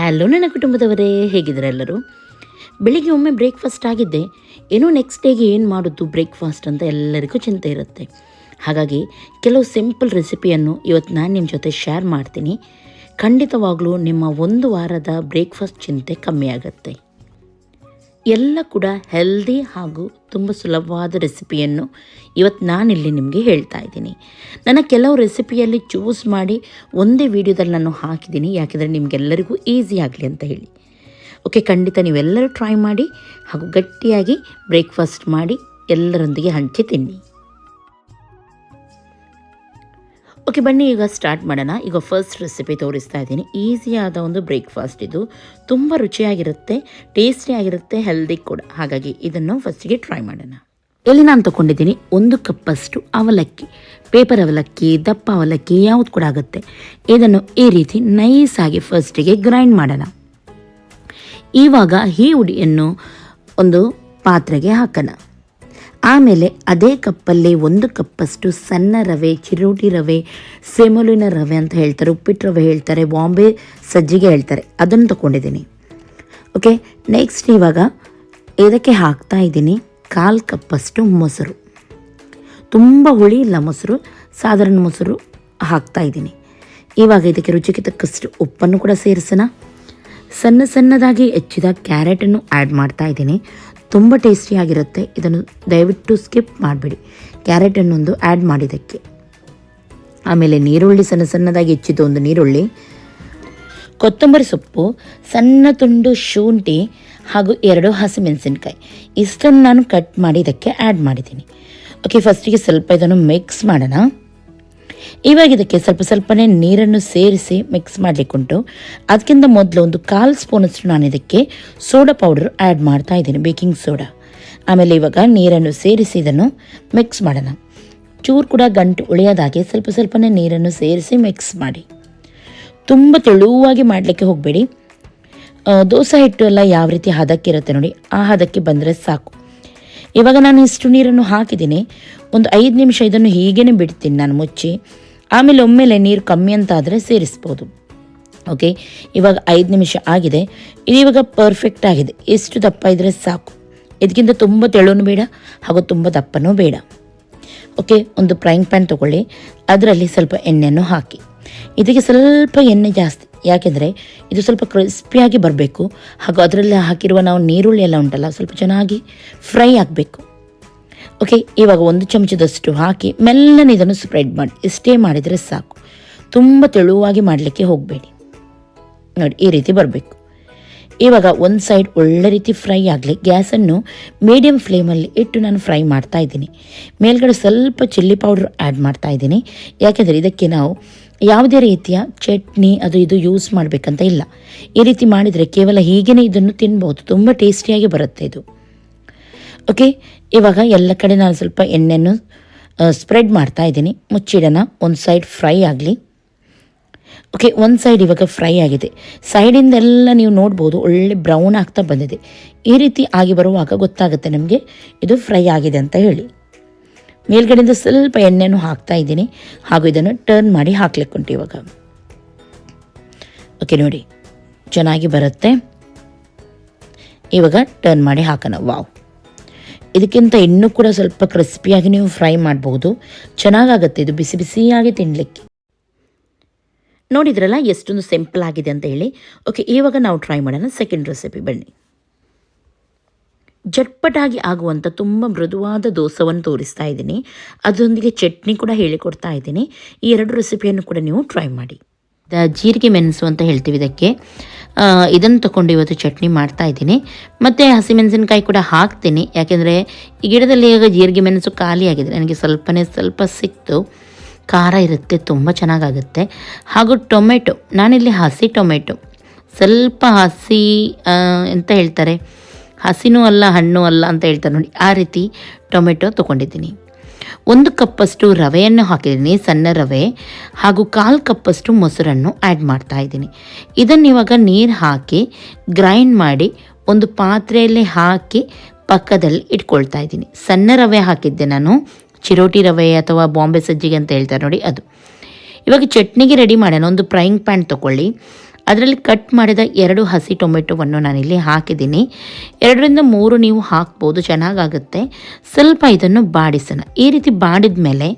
Hello ನನ್ನ ಕುಟುಂಬದವರೇ, ಹೇಗಿದ್ದಾರೆ ಎಲ್ಲರೂ? ಬೆಳಿಗ್ಗೆ ಒಮ್ಮೆ ಬ್ರೇಕ್ಫಾಸ್ಟ್ ಆಗಿದ್ದೆ. ಏನೋ ನೆಕ್ಸ್ಟ್ ಡೇಗೆ ಏನು ಮಾಡೋದು ಬ್ರೇಕ್ಫಾಸ್ಟ್ ಅಂತ ಎಲ್ಲರಿಗೂ ಚಿಂತೆ ಇರುತ್ತೆ. ಹಾಗಾಗಿ ಕೆಲವು ಸಿಂಪಲ್ ರೆಸಿಪಿಯನ್ನು ಇವತ್ತು ನಾನು ನಿಮ್ಮ ಜೊತೆ ಶೇರ್ ಮಾಡ್ತೀನಿ. ಖಂಡಿತವಾಗಲೂ ನಿಮ್ಮ ಒಂದು ವಾರದ ಬ್ರೇಕ್ಫಾಸ್ಟ್ ಚಿಂತೆ ಕಮ್ಮಿ ಆಗುತ್ತೆ. ಎಲ್ಲ ಕೂಡ ಹೆಲ್ದಿ ಹಾಗೂ ತುಂಬ ಸುಲಭವಾದ ರೆಸಿಪಿಯನ್ನು ಇವತ್ತು ನಾನಿಲ್ಲಿ ನಿಮಗೆ ಹೇಳ್ತಾ ಇದ್ದೀನಿ. ನನ್ನ ಕೆಲವು ರೆಸಿಪಿಯಲ್ಲಿ ಚೂಸ್ ಮಾಡಿ ಒಂದೇ ವಿಡಿಯೋದಲ್ಲಿ ನಾನು ಹಾಕಿದ್ದೀನಿ. ಯಾಕೆಂದರೆ ನಿಮಗೆಲ್ಲರಿಗೂ ಈಸಿ ಆಗಲಿ ಅಂತ ಹೇಳಿ. ಓಕೆ ಖಂಡಿತ ನೀವೆಲ್ಲರೂ ಟ್ರೈ ಮಾಡಿ ಹಾಗೂ ಗಟ್ಟಿಯಾಗಿ ಬ್ರೇಕ್ಫಾಸ್ಟ್ ಮಾಡಿ ಎಲ್ಲರೊಂದಿಗೆ ಹಂಚಿ ತಿನ್ನಿ. ಓಕೆ ಬನ್ನಿ, ಈಗ ಸ್ಟಾರ್ಟ್ ಮಾಡೋಣ. ಈಗ ಫಸ್ಟ್ ರೆಸಿಪಿ ತೋರಿಸ್ತಾ ಇದ್ದೀನಿ. ಈಸಿಯಾದ ಒಂದು ಬ್ರೇಕ್ಫಾಸ್ಟ್ ಇದು. ತುಂಬ ರುಚಿಯಾಗಿರುತ್ತೆ ಟೇಸ್ಟಿ ಆಗಿರುತ್ತೆ ಹೆಲ್ದಿ ಕೂಡ. ಹಾಗಾಗಿ ಇದನ್ನು ಫಸ್ಟಿಗೆ ಟ್ರೈ ಮಾಡೋಣ. ಇಲ್ಲಿ ನಾನು ತಗೊಂಡಿದ್ದೀನಿ ಒಂದು ಕಪ್ಪಷ್ಟು ಅವಲಕ್ಕಿ. ಪೇಪರ್ ಅವಲಕ್ಕಿ, ದಪ್ಪ ಅವಲಕ್ಕಿ, ಯಾವುದು ಕೂಡ ಆಗುತ್ತೆ. ಇದನ್ನು ಈ ರೀತಿ ನೈಸಾಗಿ ಫಸ್ಟಿಗೆ ಗ್ರೈಂಡ್ ಮಾಡೋಣ. ಇವಾಗ ಈ ಹುಡಿಯನ್ನು ಒಂದು ಪಾತ್ರೆಗೆ ಹಾಕೋಣ. ಆಮೇಲೆ ಅದೇ ಕಪ್ಪಲ್ಲಿ ಒಂದು ಕಪ್ಪಷ್ಟು ಸಣ್ಣ ರವೆ, ಚಿರೋಟಿ ರವೆ, ಸೆಮೊಲಿನ ರವೆ ಅಂತ ಹೇಳ್ತಾರೆ, ಉಪ್ಪಿಟ್ಟು ರವೆ ಹೇಳ್ತಾರೆ, ಬಾಂಬೆ ಸಜ್ಜಿಗೆ ಹೇಳ್ತಾರೆ. ಅದನ್ನು ತಗೊಂಡಿದ್ದೀನಿ. ಓಕೆ ನೆಕ್ಸ್ಟ್ ಇವಾಗ ಇದಕ್ಕೆ ಹಾಕ್ತಾ ಇದ್ದೀನಿ? ಕಾಲು ಕಪ್ಪಷ್ಟು ಮೊಸರು. ತುಂಬ ಹುಳಿ ಇಲ್ಲ ಮೊಸರು, ಸಾಧಾರಣ ಮೊಸರು ಹಾಕ್ತಾ ಇದ್ದೀನಿ. ಇವಾಗ ಇದಕ್ಕೆ ರುಚಿಗೆ ತಕ್ಕಷ್ಟು ಉಪ್ಪನ್ನು ಕೂಡ ಸೇರಿಸೋಣ. ಸಣ್ಣ ಸಣ್ಣದಾಗಿ ಹೆಚ್ಚಿದ ಕ್ಯಾರೆಟನ್ನು ಆ್ಯಡ್ ಮಾಡ್ತಾ ಇದ್ದೀನಿ. ತುಂಬ ಟೇಸ್ಟಿಯಾಗಿರುತ್ತೆ ಇದನ್ನು ದಯವಿಟ್ಟು ಸ್ಕಿಪ್ ಮಾಡಬೇಡಿ. ಕ್ಯಾರೆಟನ್ನೊಂದು ಆ್ಯಡ್ ಮಾಡಿದ್ದಕ್ಕೆ. ಆಮೇಲೆ ನೀರುಳ್ಳಿ ಸಣ್ಣ ಸಣ್ಣದಾಗಿ ಹೆಚ್ಚಿದ ಒಂದು ನೀರುಳ್ಳಿ. ಕೊತ್ತಂಬರಿ ಸೊಪ್ಪು, ಸಣ್ಣ ತುಂಡು ಶುಂಠಿ ಹಾಗೂ ಎರಡು ಹಸಿಮೆಣಸಿನ್ಕಾಯಿ. ಇಷ್ಟನ್ನು ನಾನು ಕಟ್ ಮಾಡಿ ಇದಕ್ಕೆ ಆ್ಯಡ್ ಮಾಡಿದ್ದೀನಿ ಓಕೆ ಫಸ್ಟಿಗೆ ಸ್ವಲ್ಪ ಇದನ್ನು ಮಿಕ್ಸ್ ಮಾಡೋಣ. ಇವಾಗ ಇದಕ್ಕೆ ಸ್ವಲ್ಪ ಸ್ವಲ್ಪನೇ ನೀರನ್ನು ಸೇರಿಸಿ ಮಿಕ್ಸ್ ಮಾಡಲಿಕ್ಕುಂಟು. ಅದಕ್ಕಿಂತ ಮೊದಲು ಒಂದು ಕಾಲು ಸ್ಪೂನಷ್ಟು ನಾನು ಇದಕ್ಕೆ ಸೋಡಾ ಪೌಡರ್ ಆ್ಯಡ್ ಮಾಡ್ತಾ ಇದ್ದೀನಿ ಬೇಕಿಂಗ್ ಸೋಡಾ ಆಮೇಲೆ ಇವಾಗ ನೀರನ್ನು ಸೇರಿಸಿ ಇದನ್ನು ಮಿಕ್ಸ್ ಮಾಡೋಣ. ಚೂರು ಕೂಡ ಗಂಟು ಉಳಿಯೋದಾಗೆ ಸ್ವಲ್ಪ ಸ್ವಲ್ಪನೇ ನೀರನ್ನು ಸೇರಿಸಿ ಮಿಕ್ಸ್ ಮಾಡಿ. ತುಂಬ ತೆಳುವಾಗಿ ಮಾಡಲಿಕ್ಕೆ ಹೋಗಬೇಡಿ. ದೋಸೆ ಹಿಟ್ಟು ಎಲ್ಲ ಯಾವ ರೀತಿ ಹದಕ್ಕಿರುತ್ತೆ ನೋಡಿ, ಆ ಹದಕ್ಕೆ ಬಂದರೆ ಸಾಕು. ಇವಾಗ ನಾನು ಇಷ್ಟು ನೀರನ್ನು ಹಾಕಿದ್ದೀನಿ. ಒಂದು ಐದು ನಿಮಿಷ ಇದನ್ನು ಹೀಗೇ ಬಿಡ್ತೀನಿ ನಾನು ಮುಚ್ಚಿ. ಆಮೇಲೆ ಒಮ್ಮೆಲೆ ನೀರು ಕಮ್ಮಿ ಅಂತ ಆದರೆ ಸೇರಿಸ್ಬೋದು. ಓಕೆ ಇವಾಗ ಐದು ನಿಮಿಷ ಆಗಿದೆ. ಇದು ಇವಾಗ ಪರ್ಫೆಕ್ಟ್ ಆಗಿದೆ. ಎಷ್ಟು ದಪ್ಪ ಇದ್ದರೆ ಸಾಕು. ಇದಕ್ಕಿಂತ ತುಂಬ ತೆಳುನೂ ಬೇಡ, ಹಾಗೂ ತುಂಬ ದಪ್ಪನೂ ಬೇಡ. ಓಕೆ ಒಂದು ಫ್ರೈಂಗ್ ಪ್ಯಾನ್ ತೊಗೊಳ್ಳಿ. ಅದರಲ್ಲಿ ಸ್ವಲ್ಪ ಎಣ್ಣೆಯನ್ನು ಹಾಕಿ. ಇದಕ್ಕೆ ಸ್ವಲ್ಪ ಎಣ್ಣೆ ಜಾಸ್ತಿ. ಯಾಕೆಂದರೆ ಇದು ಸ್ವಲ್ಪ ಕ್ರಿಸ್ಪಿಯಾಗಿ ಬರಬೇಕು. ಹಾಗೂ ಅದರಲ್ಲಿ ಹಾಕಿರುವ ನಾವು ನೀರುಳ್ಳಿ ಎಲ್ಲ ಉಂಟಲ್ಲ, ಸ್ವಲ್ಪ ಚೆನ್ನಾಗಿ ಫ್ರೈ ಆಗಬೇಕು. ಓಕೆ ಇವಾಗ ಒಂದು ಚಮಚದಷ್ಟು ಹಾಕಿ ಮೆಲ್ಲನೆ ಇದನ್ನು ಸ್ಪ್ರೆಡ್ ಮಾಡಿ ಇಷ್ಟೇ ಮಾಡಿದರೆ ಸಾಕು. ತುಂಬ ತೆಳುವಾಗಿ ಮಾಡಲಿಕ್ಕೆ ಹೋಗಬೇಡಿ. ನೋಡಿ, ಈ ರೀತಿ ಬರಬೇಕು. ಇವಾಗ ಒಂದು ಸೈಡ್ ಒಳ್ಳೆ ರೀತಿ ಫ್ರೈ ಆಗಲಿ ಗ್ಯಾಸನ್ನು ಮೀಡಿಯಮ್ ಫ್ಲೇಮಲ್ಲಿ ಇಟ್ಟು ನಾನು ಫ್ರೈ ಮಾಡ್ತಾ ಇದ್ದೀನಿ. ಮೇಲ್ಗಡೆ ಸ್ವಲ್ಪ ಚಿಲ್ಲಿ ಪೌಡ್ರ್ ಆ್ಯಡ್ ಮಾಡ್ತಾ ಇದ್ದೀನಿ. ಯಾಕೆಂದರೆ ಇದಕ್ಕೆ ನಾವು ಯಾವುದೇ ರೀತಿಯ ಚಟ್ನಿ, ಅದು ಇದು ಯೂಸ್ ಮಾಡಬೇಕಂತ ಇಲ್ಲ. ಈ ರೀತಿ ಮಾಡಿದರೆ ಕೇವಲ ಹೀಗೇನೆ ಇದನ್ನು ತಿನ್ಬೋದು ತುಂಬ ಟೇಸ್ಟಿಯಾಗಿ ಬರುತ್ತೆ ಇದು. ಓಕೆ ಇವಾಗ ಎಲ್ಲ ಕಡೆ ನಾನು ಸ್ವಲ್ಪ ಎಣ್ಣೆಯನ್ನು ಸ್ಪ್ರೆಡ್ ಮಾಡ್ತಾ ಇದ್ದೀನಿ. ಮುಚ್ಚಿಡೋಣ. ಒಂದು ಸೈಡ್ ಫ್ರೈ ಆಗಲಿ. ಓಕೆ ಒಂದು ಸೈಡ್ ಇವಾಗ ಫ್ರೈ ಆಗಿದೆ. ಸೈಡಿಂದೆಲ್ಲ ನೀವು ನೋಡ್ಬೋದು, ಒಳ್ಳೆ ಬ್ರೌನ್ ಆಗ್ತಾ ಬಂದಿದೆ. ಈ ರೀತಿ ಆಗಿ ಬರುವಾಗ ಗೊತ್ತಾಗುತ್ತೆ ನಮಗೆ ಇದು ಫ್ರೈ ಆಗಿದೆ ಅಂತ ಹೇಳಿ. ಮೇಲ್ಗಡೆಯಿಂದ ಸ್ವಲ್ಪ ಎಣ್ಣೆಯನ್ನು ಹಾಕ್ತಾ ಇದ್ದೀನಿ. ಹಾಗೂ ಇದನ್ನು ಟರ್ನ್ ಮಾಡಿ ಹಾಕ್ಲಿಕ್ಕುಂಟು ಇವಾಗ. ಓಕೆ ನೋಡಿ. ಚೆನ್ನಾಗಿ ಬರುತ್ತೆ. ಇವಾಗ ಟರ್ನ್ ಮಾಡಿ ಹಾಕೋಣ. ವಾವ್ ಇದಕ್ಕಿಂತ ಇನ್ನೂ ಕೂಡ ಸ್ವಲ್ಪ ಕ್ರಿಸ್ಪಿಯಾಗಿ ನೀವು ಫ್ರೈ ಮಾಡ್ಬೋದು. ಚೆನ್ನಾಗಾಗುತ್ತೆ ಇದು ಬಿಸಿ ಬಿಸಿಯಾಗಿ ತಿನ್ನಲಿಕ್ಕೆ ನೋಡಿದ್ರಲ್ಲ, ಎಷ್ಟೊಂದು ಸಿಂಪಲ್ ಆಗಿದೆ ಅಂತ ಹೇಳಿ. ಓಕೆ ಇವಾಗ ನಾವು ಟ್ರೈ ಮಾಡೋಣ ಸೆಕೆಂಡ್ ರೆಸಿಪಿ ಬನ್ನಿ. ಜಟ್ಪಟಾಗಿ ಆಗುವಂಥ ತುಂಬ ಮೃದುವಾದ ದೋಸವನ್ನು ತೋರಿಸ್ತಾ ಇದ್ದೀನಿ. ಅದರೊಂದಿಗೆ ಚಟ್ನಿ ಕೂಡ ಹೇಳಿಕೊಡ್ತಾ ಇದ್ದೀನಿ. ಈ ಎರಡು ರೆಸಿಪಿಯನ್ನು ಕೂಡ ನೀವು ಟ್ರೈ ಮಾಡಿ. ದ ಜೀರಿಗೆ ಮೆಣಸು ಅಂತ ಹೇಳ್ತೀವಿ ಇದಕ್ಕೆ. ಇದನ್ನು ತಗೊಂಡು ಇವತ್ತು ಚಟ್ನಿ ಮಾಡ್ತಾ ಇದ್ದೀನಿ. ಮತ್ತು ಹಸಿಮೆಣಸಿನಕಾಯಿ ಕೂಡ ಹಾಕ್ತೀನಿ. ಯಾಕೆಂದರೆ ಈ ಗಿಡದಲ್ಲಿ ಈಗ ಜೀರಿಗೆ ಮೆಣಸು ಖಾಲಿಯಾಗಿದೆ ನನಗೆ ಸ್ವಲ್ಪನೇ ಸ್ವಲ್ಪ ಸಿಕ್ತು. ಖಾರ ಇರುತ್ತೆ, ತುಂಬ ಚೆನ್ನಾಗಾಗುತ್ತೆ. ಹಾಗೂ ಟೊಮೆಟೊ, ನಾನಿಲ್ಲಿ ಹಸಿ ಟೊಮೆಟೊ. ಸ್ವಲ್ಪ ಹಸಿ ಅಂತ ಹೇಳ್ತಾರೆ? ಹಸಿನೂ ಅಲ್ಲ, ಹಣ್ಣು ಅಲ್ಲ ಅಂತ ಹೇಳ್ತಾರೆ ನೋಡಿ. ಆ ರೀತಿ ಟೊಮೆಟೊ ತೊಗೊಂಡಿದ್ದೀನಿ. ಒಂದು ಕಪ್ಪಷ್ಟು ರವೆಯನ್ನು ಹಾಕಿದ್ದೀನಿ, ಸಣ್ಣ ರವೆ ಹಾಗೂ ಕಾಲು ಕಪ್ಪಷ್ಟು ಮೊಸರನ್ನು ಆ್ಯಡ್ ಮಾಡ್ತಾ ಇದ್ದೀನಿ. ಇದನ್ನು ಇವಾಗ ನೀರು ಹಾಕಿ ಗ್ರೈಂಡ್ ಮಾಡಿ ಒಂದು ಪಾತ್ರೆಯಲ್ಲಿ ಹಾಕಿ ಪಕ್ಕದಲ್ಲಿ ಇಟ್ಕೊಳ್ತಾ ಇದ್ದೀನಿ. ಸಣ್ಣ ರವೆ ಹಾಕಿದ್ದೆ ನಾನು, ಚಿರೋಟಿ ರವೆ ಅಥವಾ ಬಾಂಬೆ ಸಜ್ಜಿಗೆ ಅಂತ ಹೇಳ್ತಾರೆ ನೋಡಿ ಅದು. ಇವಾಗ ಚಟ್ನಿಗೆ ರೆಡಿ ಮಾಡೋಣ. ಒಂದು ಫ್ರೈಯಿಂಗ್ ಪ್ಯಾನ್ ತೊಗೊಳ್ಳಿ ಅದರಲ್ಲಿ ಕಟ್ ಮಾಡಿದ ಎರಡು ಹಸಿ ಟೊಮೆಟೊವನ್ನು ನಾನಿಲ್ಲಿ ಹಾಕಿದ್ದೀನಿ. ಎರಡರಿಂದ ಮೂರು ನೀವು ಹಾಕ್ಬೋದು, ಚೆನ್ನಾಗಾಗುತ್ತೆ. ಸ್ವಲ್ಪ ಇದನ್ನು ಬಾಡಿಸೋಣ. ಈ ರೀತಿ ಬಾಡಿದ ಮೇಲೆ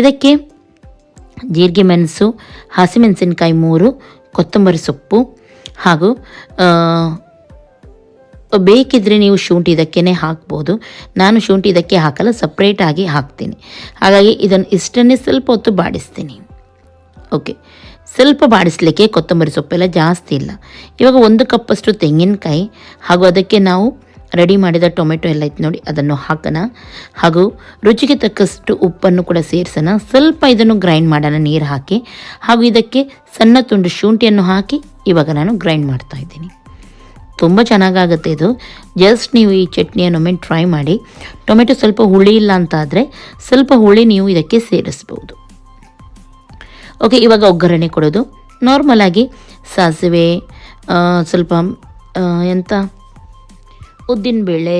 ಇದಕ್ಕೆ ಜೀರಿಗೆ ಮೆಣಸು ಹಸಿಮೆಣಸಿನ್ಕಾಯಿ ಮೂರು, ಕೊತ್ತಂಬರಿ ಸೊಪ್ಪು ಹಾಗೂ ಬೇಕಿದ್ರೆ ನೀವು ಶುಂಠಿ ಇದಕ್ಕೇ ಹಾಕ್ಬೋದು. ನಾನು ಶುಂಠಿ ಇದಕ್ಕೆ ಹಾಕಲ್ಲ ಸಪ್ರೇಟಾಗಿ ಹಾಕ್ತೀನಿ. ಹಾಗಾಗಿ ಇದನ್ನು ಇಷ್ಟನ್ನೇ ಸ್ವಲ್ಪ ಹೊತ್ತು ಬಾಡಿಸ್ತೀನಿ. ಓಕೆ ಸ್ವಲ್ಪ ಬಾಡಿಸ್ಲಿಕ್ಕೆ ಕೊತ್ತಂಬರಿ ಸೊಪ್ಪೆಲ್ಲ ಜಾಸ್ತಿ ಇಲ್ಲ. ಇವಾಗ ಒಂದು ಕಪ್ಪಷ್ಟು ತೆಂಗಿನಕಾಯಿ ಹಾಗೂ ಅದಕ್ಕೆ ನಾವು ರೆಡಿ ಮಾಡಿದ ಟೊಮೆಟೊ ಎಲ್ಲ ಇತ್ತು ನೋಡಿ, ಅದನ್ನು ಹಾಕೋಣ. ಹಾಗೂ ರುಚಿಗೆ ತಕ್ಕಷ್ಟು ಉಪ್ಪನ್ನು ಕೂಡ ಸೇರಿಸೋಣ. ಸ್ವಲ್ಪ ಇದನ್ನು ಗ್ರೈಂಡ್ ಮಾಡೋಣ, ನೀರು ಹಾಕಿ. ಹಾಗೂ ಇದಕ್ಕೆ ಸಣ್ಣ ತುಂಡು ಶುಂಠಿಯನ್ನು ಹಾಕಿ ಇವಾಗ ನಾನು ಗ್ರೈಂಡ್ ಮಾಡ್ತಾ ಇದ್ದೀನಿ. ತುಂಬ ಚೆನ್ನಾಗಾಗುತ್ತೆ ಇದು. ಜಸ್ಟ್ ನೀವು ಈ ಚಟ್ನಿಯನ್ನೊಮ್ಮೆ ಟ್ರೈ ಮಾಡಿ. ಟೊಮೆಟೊ ಸ್ವಲ್ಪ ಹುಳಿ ಇಲ್ಲ ಅಂತಾದರೆ ಸ್ವಲ್ಪ ಹುಳಿ ನೀವು ಇದಕ್ಕೆ ಸೇರಿಸ್ಬೋದು. ಓಕೆ ಇವಾಗ ಒಗ್ಗರಣೆ ಕೊಡೋದು. ನಾರ್ಮಲಾಗಿ ಸಾಸಿವೆ ಸ್ವಲ್ಪ ಎಂಥ ಉದ್ದಿನಬೇಳೆ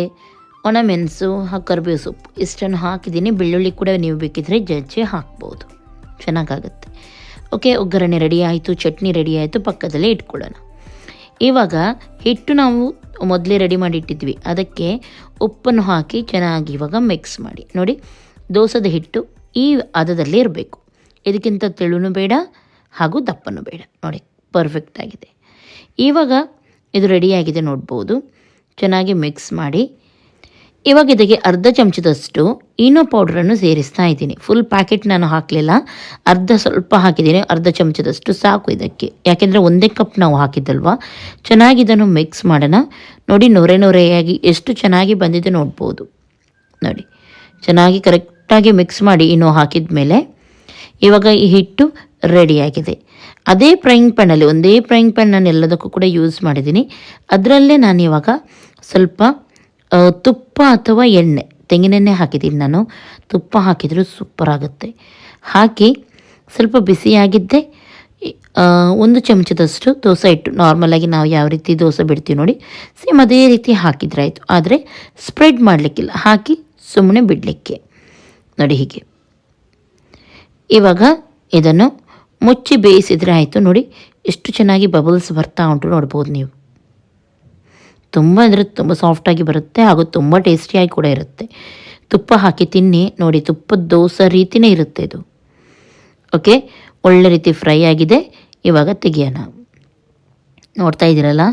ಒಣಮೆಣಸು ಕರಿಬೇವು ಸೊಪ್ಪು. ಇಷ್ಟನ್ನು ಹಾಕಿದ್ದೀನಿ. ಬೆಳ್ಳುಳ್ಳಿ ಕೂಡ ನೀವು ಬೇಕಿದ್ರೆ ಜಜ್ಜಿ ಹಾಕ್ಬೋದು. ಚೆನ್ನಾಗಾಗುತ್ತೆ. ಓಕೆ ಒಗ್ಗರಣೆ ರೆಡಿ ಆಯಿತು, ಚಟ್ನಿ ರೆಡಿ ಆಯಿತು, ಪಕ್ಕದಲ್ಲೇ ಇಟ್ಕೊಳ್ಳೋಣ. ಇವಾಗ ಹಿಟ್ಟು ನಾವು ಮೊದಲೇ ರೆಡಿ ಮಾಡಿ ಇಟ್ಟಿದ್ವಿ ಅದಕ್ಕೆ ಉಪ್ಪನ್ನು ಹಾಕಿ ಚೆನ್ನಾಗಿ ಇವಾಗ ಮಿಕ್ಸ್ ಮಾಡಿ. ನೋಡಿ, ದೋಸದ ಹಿಟ್ಟು ಈ ಹದದಲ್ಲಿ ಇರಬೇಕು. ಇದಕ್ಕಿಂತ ತೆಳುನೂ ಬೇಡ ಹಾಗೂ ದಪ್ಪನೂ ಬೇಡ. ನೋಡಿ ಪರ್ಫೆಕ್ಟ್ ಆಗಿದೆ. ಇವಾಗ ಇದು ರೆಡಿಯಾಗಿದೆ ನೋಡ್ಬೋದು. ಚೆನ್ನಾಗಿ ಮಿಕ್ಸ್ ಮಾಡಿ. ಇವಾಗ ಇದಕ್ಕೆ ಅರ್ಧ ಚಮಚದಷ್ಟು ಇನೋ ಪೌಡ್ರನ್ನು ಸೇರಿಸ್ತಾ ಇದ್ದೀನಿ. ಫುಲ್ ಪ್ಯಾಕೆಟ್ ನಾನು ಹಾಕಲಿಲ್ಲ. ಅರ್ಧ ಸ್ವಲ್ಪ ಹಾಕಿದ್ದೀನಿ. ಅರ್ಧ ಚಮಚದಷ್ಟು ಸಾಕು ಇದಕ್ಕೆ. ಯಾಕೆಂದರೆ ಒಂದೇ ಕಪ್ ನಾವು ಹಾಕಿದ್ದಲ್ವಾ? ಚೆನ್ನಾಗಿ ಇದನ್ನು ಮಿಕ್ಸ್ ಮಾಡೋಣ. ನೋಡಿ, ನೊರೆ ನೊರೆಯಾಗಿ ಎಷ್ಟು ಚೆನ್ನಾಗಿ ಬಂದಿದೆ ನೋಡ್ಬೋದು. ನೋಡಿ, ಚೆನ್ನಾಗಿ ಕರೆಕ್ಟಾಗಿ ಮಿಕ್ಸ್ ಮಾಡಿ ಇನೋ ಹಾಕಿದ ಮೇಲೆ ಇವಾಗ ಈ ಹಿಟ್ಟು ರೆಡಿಯಾಗಿದೆ ಅದೇ ಫ್ರೈಯಿಂಗ್ ಪ್ಯಾನಲ್ಲಿ ಒಂದೇ ಫ್ರೈಂಗ್ ಪ್ಯಾನ್ ನಾನು ಎಲ್ಲದಕ್ಕೂ ಕೂಡ ಯೂಸ್ ಮಾಡಿದ್ದೀನಿ. ಅದರಲ್ಲೇ ನಾನು ಇವಾಗ ಸ್ವಲ್ಪ ತುಪ್ಪ ಅಥವಾ ಎಣ್ಣೆ, ತೆಂಗಿನೆಣ್ಣೆ ಹಾಕಿದ್ದೀನಿ ನಾನು. ತುಪ್ಪ ಹಾಕಿದರೂ ಸೂಪರ್ ಆಗುತ್ತೆ. ಹಾಕಿ ಸ್ವಲ್ಪ ಬಿಸಿಯಾಗಿದ್ದೆ ಒಂದು ಚಮಚದಷ್ಟು ದೋಸೆ ಹಿಟ್ಟು. ನಾರ್ಮಲಾಗಿ ನಾವು ಯಾವ ರೀತಿ ದೋಸೆ ಬಿಡ್ತೀವಿ ನೋಡಿ ಸೇಮ್ ಅದೇ ರೀತಿ ಹಾಕಿದ್ರೆ ಆಯಿತು. ಆದರೆ ಸ್ಪ್ರೆಡ್ ಮಾಡಲಿಕ್ಕಿಲ್ಲ, ಹಾಕಿ ಸುಮ್ಮನೆ ಬಿಡಲಿಕ್ಕೆ. ನೋಡಿ ಹೀಗೆ. ಇವಾಗ ಇದನ್ನು ಮುಚ್ಚಿ ಬೇಯಿಸಿದರೆ ಆಯಿತು ನೋಡಿ, ಎಷ್ಟು ಚೆನ್ನಾಗಿ ಬಬಲ್ಸ್ ಬರ್ತಾ ಉಂಟು ನೋಡ್ಬೋದು ನೀವು. ತುಂಬ ಅಂದರೆ ತುಂಬ ಸಾಫ್ಟಾಗಿ ಬರುತ್ತೆ ಹಾಗೂ ತುಂಬ ಟೇಸ್ಟಿಯಾಗಿ ಕೂಡ ಇರುತ್ತೆ. ತುಪ್ಪ ಹಾಕಿ ತಿನ್ನಿ, ನೋಡಿ ತುಪ್ಪದ ದೋಸೆ ರೀತಿಯೇ ಇರುತ್ತೆ ಇದು. ಓಕೆ ಒಳ್ಳೆ ರೀತಿ ಫ್ರೈ ಆಗಿದೆ. ಇವಾಗ ತೆಗಿಯೋಣ. ನೋಡ್ತಾ ಇದ್ದೀರಲ್ಲ?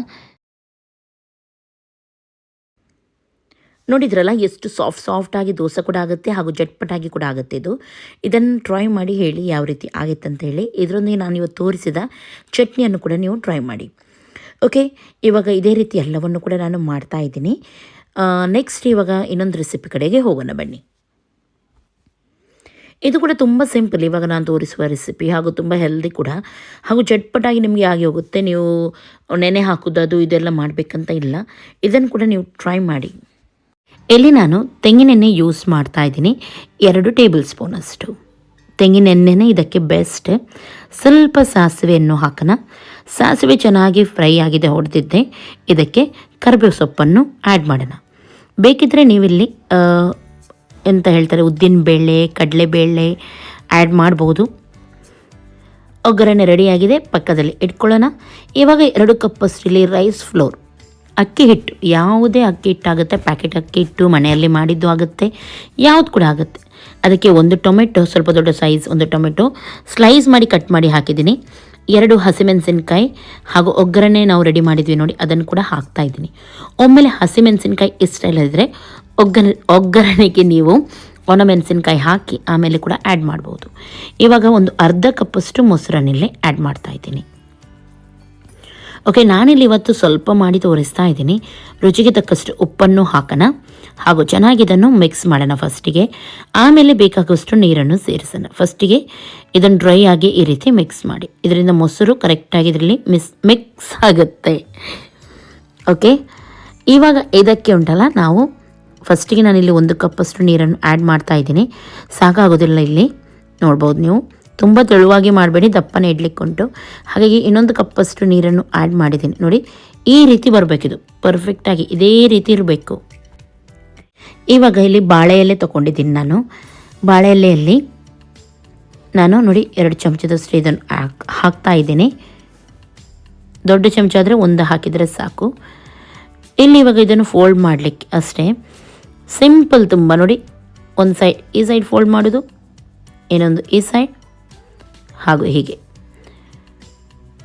ನೋಡಿದ್ರಲ್ಲ, ಎಷ್ಟು ಸಾಫ್ಟ್ ಸಾಫ್ಟಾಗಿ ದೋಸೆ ಕೂಡ ಆಗುತ್ತೆ ಹಾಗೂ ಜಟ್ಪಟಾಗಿ ಕೂಡ ಆಗುತ್ತೆ ಇದು. ಇದನ್ನು ಟ್ರೈ ಮಾಡಿ ಹೇಳಿ ಯಾವ ರೀತಿ ಆಗಿತ್ತು ಅಂತ ಹೇಳಿ. ಇದರೊಂದಿಗೆ ನಾನು ಇವತ್ತು ತೋರಿಸಿದ ಚಟ್ನಿಯನ್ನು ಕೂಡ ನೀವು ಟ್ರೈ ಮಾಡಿ. ಓಕೆ ಇವಾಗ ಇದೇ ರೀತಿ ಎಲ್ಲವನ್ನು ಕೂಡ ನಾನು ಮಾಡ್ತಾ ಇದ್ದೀನಿ. ನೆಕ್ಸ್ಟ್ ಇವಾಗ ಇನ್ನೊಂದು ರೆಸಿಪಿ ಕಡೆಗೆ ಹೋಗೋಣ ಬನ್ನಿ. ಇದು ಕೂಡ ತುಂಬ ಸಿಂಪಲ್ ಇವಾಗ ನಾನು ತೋರಿಸುವ ರೆಸಿಪಿ ಹಾಗೂ ತುಂಬ ಹೆಲ್ದಿ ಕೂಡ. ಹಾಗೂ ಜಟ್ಪಟಾಗಿ ನಿಮಗೆ ಆಗಿ ಹೋಗುತ್ತೆ. ನೀವು ನೆನೆ ಹಾಕೋದು ಅದು, ಇದೆಲ್ಲ ಮಾಡಬೇಕಂತ ಇಲ್ಲ. ಇದನ್ನು ಕೂಡ ನೀವು ಟ್ರೈ ಮಾಡಿ. ಇಲ್ಲಿ ನಾನು ತೆಂಗಿನೆಣ್ಣೆ ಯೂಸ್ ಮಾಡ್ತಾ ಇದ್ದೀನಿ? ಎರಡು ಟೇಬಲ್ ಸ್ಪೂನ್ ಅಷ್ಟು. ತೆಂಗಿನೆಣ್ಣೆನೇ ಇದಕ್ಕೆ ಬೆಸ್ಟ್ ಸ್ವಲ್ಪ ಸಾಸಿವೆಯನ್ನು ಹಾಕೋಣ. ಸಾಸಿವೆ ಚೆನ್ನಾಗಿ ಫ್ರೈ ಆಗಿದೆ ಹೊಡೆದಿದ್ದೆ. ಇದಕ್ಕೆ ಕರಿಬೇವು ಸೊಪ್ಪನ್ನು ಆ್ಯಡ್ ಮಾಡೋಣ. ಬೇಕಿದ್ದರೆ ನೀವಿಲ್ಲಿ ಎಂತ ಹೇಳ್ತಾರೆ, ಉದ್ದಿನ ಬೇಳೆ ಕಡಲೆಬೇಳೆ ಆ್ಯಡ್ ಮಾಡ್ಬೋದು. ಒಗ್ಗರಣೆ ರೆಡಿಯಾಗಿದೆ ಪಕ್ಕದಲ್ಲಿ ಇಟ್ಕೊಳ್ಳೋಣ. ಇವಾಗ ಎರಡು ಕಪ್ಪಷ್ಟು ಇಲ್ಲಿ ರೈಸ್ ಫ್ಲೋರ್ ಅಕ್ಕಿ ಹಿಟ್ಟು, ಯಾವುದೇ ಅಕ್ಕಿ ಹಿಟ್ಟಾಗುತ್ತೆ ಪ್ಯಾಕೆಟ್ ಅಕ್ಕಿ ಹಿಟ್ಟು ಮನೆಯಲ್ಲಿ ಮಾಡಿದ್ದು ಆಗುತ್ತೆ, ಯಾವುದು ಕೂಡ ಆಗುತ್ತೆ. ಅದಕ್ಕೆ ಒಂದು ಟೊಮೆಟೊ, ಸ್ವಲ್ಪ ದೊಡ್ಡ ಸೈಜ್ ಒಂದು ಟೊಮೆಟೊ ಸ್ಲೈಸ್ ಮಾಡಿ ಕಟ್ ಮಾಡಿ ಹಾಕಿದ್ದೀನಿ. ಎರಡು ಹಸಿಮೆಣಸಿನ್ಕಾಯಿ ಹಾಗೂ ಒಗ್ಗರಣೆ ನಾವು ರೆಡಿ ಮಾಡಿದ್ವಿ ನೋಡಿ, ಅದನ್ನು ಕೂಡ ಹಾಕ್ತಾ ಇದ್ದೀನಿ. ಒಮ್ಮೆಲೆ ಹಸಿಮೆಣಸಿನ್ಕಾಯಿ ಇಷ್ಟ ಇಲ್ಲದಿದ್ದರೆ ಒಗ್ಗರ ಒಗ್ಗರಣೆಗೆ ನೀವು ಒಣಮೆಣಸಿನ್ಕಾಯಿ ಹಾಕಿ ಆಮೇಲೆ ಕೂಡ ಆ್ಯಡ್ ಮಾಡ್ಬೋದು. ಇವಾಗ ಒಂದು ಅರ್ಧ ಕಪ್ಪಷ್ಟು ಮೊಸರನ್ನಿಲ್ಲೇ ಆ್ಯಡ್ ಮಾಡ್ತಾ ಇದ್ದೀನಿ. ಓಕೆ ನಾನಿಲ್ಲಿ ಇವತ್ತು ಸ್ವಲ್ಪ ಮಾಡಿ ತೋರಿಸ್ತಾ ಇದ್ದೀನಿ. ರುಚಿಗೆ ತಕ್ಕಷ್ಟು ಉಪ್ಪನ್ನು ಹಾಕೋಣ. ಹಾಗೂ ಚೆನ್ನಾಗಿ ಇದನ್ನು ಮಿಕ್ಸ್ ಮಾಡೋಣ ಫಸ್ಟಿಗೆ ಆಮೇಲೆ ಬೇಕಾಗುವಷ್ಟು ನೀರನ್ನು ಸೇರಿಸೋಣ. ಫಸ್ಟಿಗೆ ಇದನ್ನು ಡ್ರೈ ಆಗಿ ಈ ರೀತಿ ಮಿಕ್ಸ್ ಮಾಡಿ. ಇದರಿಂದ ಮೊಸರು ಕರೆಕ್ಟಾಗಿ ಇದರಲ್ಲಿ ಮಿಸ್ ಮಿಕ್ಸ್ ಆಗುತ್ತೆ. ಓಕೆ ಇವಾಗ ಇದಕ್ಕೆ ಉಂಟಲ್ಲ, ನಾವು ಫಸ್ಟಿಗೆ ನಾನಿಲ್ಲಿ ಒಂದು ಕಪ್ಪಷ್ಟು ನೀರನ್ನು ಆ್ಯಡ್ ಮಾಡ್ತಾ ಇದ್ದೀನಿ. ಸಾಕಾಗೋದಿಲ್ಲ ಇಲ್ಲಿ. ನೋಡ್ಬೋದು ನೀವು. ತುಂಬ ತೆಳುವಾಗಿ ಮಾಡಬೇಡಿ, ದಪ್ಪನೇ ಇಡ್ಲಿಕ್ಕೆ ಉಂಟು ಹಾಗಾಗಿ ಇನ್ನೊಂದು ಕಪ್ಪಷ್ಟು ನೀರನ್ನು ಆ್ಯಡ್ ಮಾಡಿದ್ದೀನಿ. ನೋಡಿ, ಈ ರೀತಿ ಬರಬೇಕಿದು. ಪರ್ಫೆಕ್ಟಾಗಿ ಇದೇ ರೀತಿ ಇರಬೇಕು. ಇವಾಗ ಇಲ್ಲಿ ಬಾಳೆ ಎಲೆ ತೊಗೊಂಡಿದ್ದೀನಿ ನಾನು. ಬಾಳೆ ಎಲೆಯಲ್ಲಿ ನಾನು ನೋಡಿ, ಎರಡು ಚಮಚದಷ್ಟು ಇದನ್ನು ಹಾಕ್, ಹಾಕ್ತಾ ಇದ್ದೀನಿ. ದೊಡ್ಡ ಚಮಚ ಆದರೆ ಒಂದು ಹಾಕಿದರೆ ಸಾಕು. ಇಲ್ಲಿ ಇವಾಗ ಇದನ್ನು ಫೋಲ್ಡ್ ಮಾಡಲಿಕ್ಕೆ ಅಷ್ಟೇ. ಸಿಂಪಲ್ ತುಂಬ. ನೋಡಿ, ಒಂದು ಸೈಡ್ ಈ ಸೈಡ್ ಫೋಲ್ಡ್ ಮಾಡೋದು, ಇನ್ನೊಂದು ಈ ಸೈಡ್ ಹಾಗೂ ಹೀಗೆ.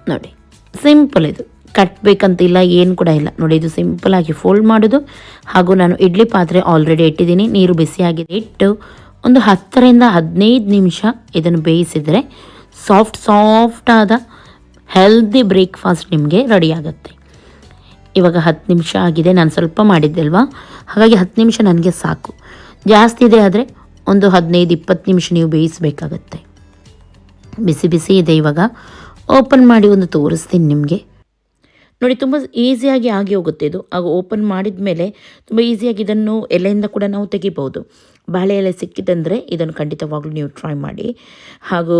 ನೋಡಿ ಸಿಂಪಲ್ ಇದು. ಕಟ್ಟಬೇಕಂತಿಲ್ಲ ಏನು ಕೂಡ ಇಲ್ಲ. ನೋಡಿ, ಇದು ಸಿಂಪಲ್ ಆಗಿ ಫೋಲ್ಡ್ ಮಾಡೋದು. ಹಾಗೂ ನಾನು ಇಡ್ಲಿ ಪಾತ್ರೆ ಆಲ್ರೆಡಿ ಇಟ್ಟಿದ್ದೀನಿ. ನೀರು ಬಿಸಿಯಾಗಿದೆ. ಇಟ್ಟು ಒಂದು ಹತ್ತರಿಂದ ಹದಿನೈದು ನಿಮಿಷ ಇದನ್ನು ಬೇಯಿಸಿದರೆ ಸಾಫ್ಟ್ ಸಾಫ್ಟ್ ಆದ ಹೆಲ್ದಿ ಬ್ರೇಕ್ಫಾಸ್ಟ್ ನಿಮಗೆ ರೆಡಿ ಆಗುತ್ತೆ. ಇವಾಗ ಹತ್ತು ನಿಮಿಷ ಆಗಿದೆ. ನಾನು ಸ್ವಲ್ಪ ಮಾಡಿದ್ದೆಲ್ವಾ? ಹಾಗಾಗಿ ಹತ್ತು ನಿಮಿಷ ನನಗೆ ಸಾಕು. ಜಾಸ್ತಿ ಇದೆ ಆದರೆ ಒಂದು ಹದಿನೈದು, ಇಪ್ಪತ್ತು ನಿಮಿಷ ನೀವು ಬೇಯಿಸಬೇಕಾಗತ್ತೆ. ಬಿಸಿ ಬಿಸಿ ಇದೆ ಇವಾಗ. ಓಪನ್ ಮಾಡಿ ಒಂದು ತೋರಿಸ್ತೀನಿ ನಿಮಗೆ. ನೋಡಿ, ತುಂಬ ಈಸಿಯಾಗಿ ಆಗಿ ಹೋಗುತ್ತೆ ಇದು. ಆಗ ಓಪನ್ ಮಾಡಿದ ಮೇಲೆ ತುಂಬ ಈಸಿಯಾಗಿ ಇದನ್ನು ಎಲೆಯಿಂದ ಕೂಡ ನಾವು ತೆಗಿಬೋದು ಬಾಳೆ ಎಲೆ ಸಿಕ್ಕಿದಂದರೆ ಇದನ್ನು ಖಂಡಿತವಾಗ್ಲೂ ನೀವು ಟ್ರೈ ಮಾಡಿ. ಹಾಗೂ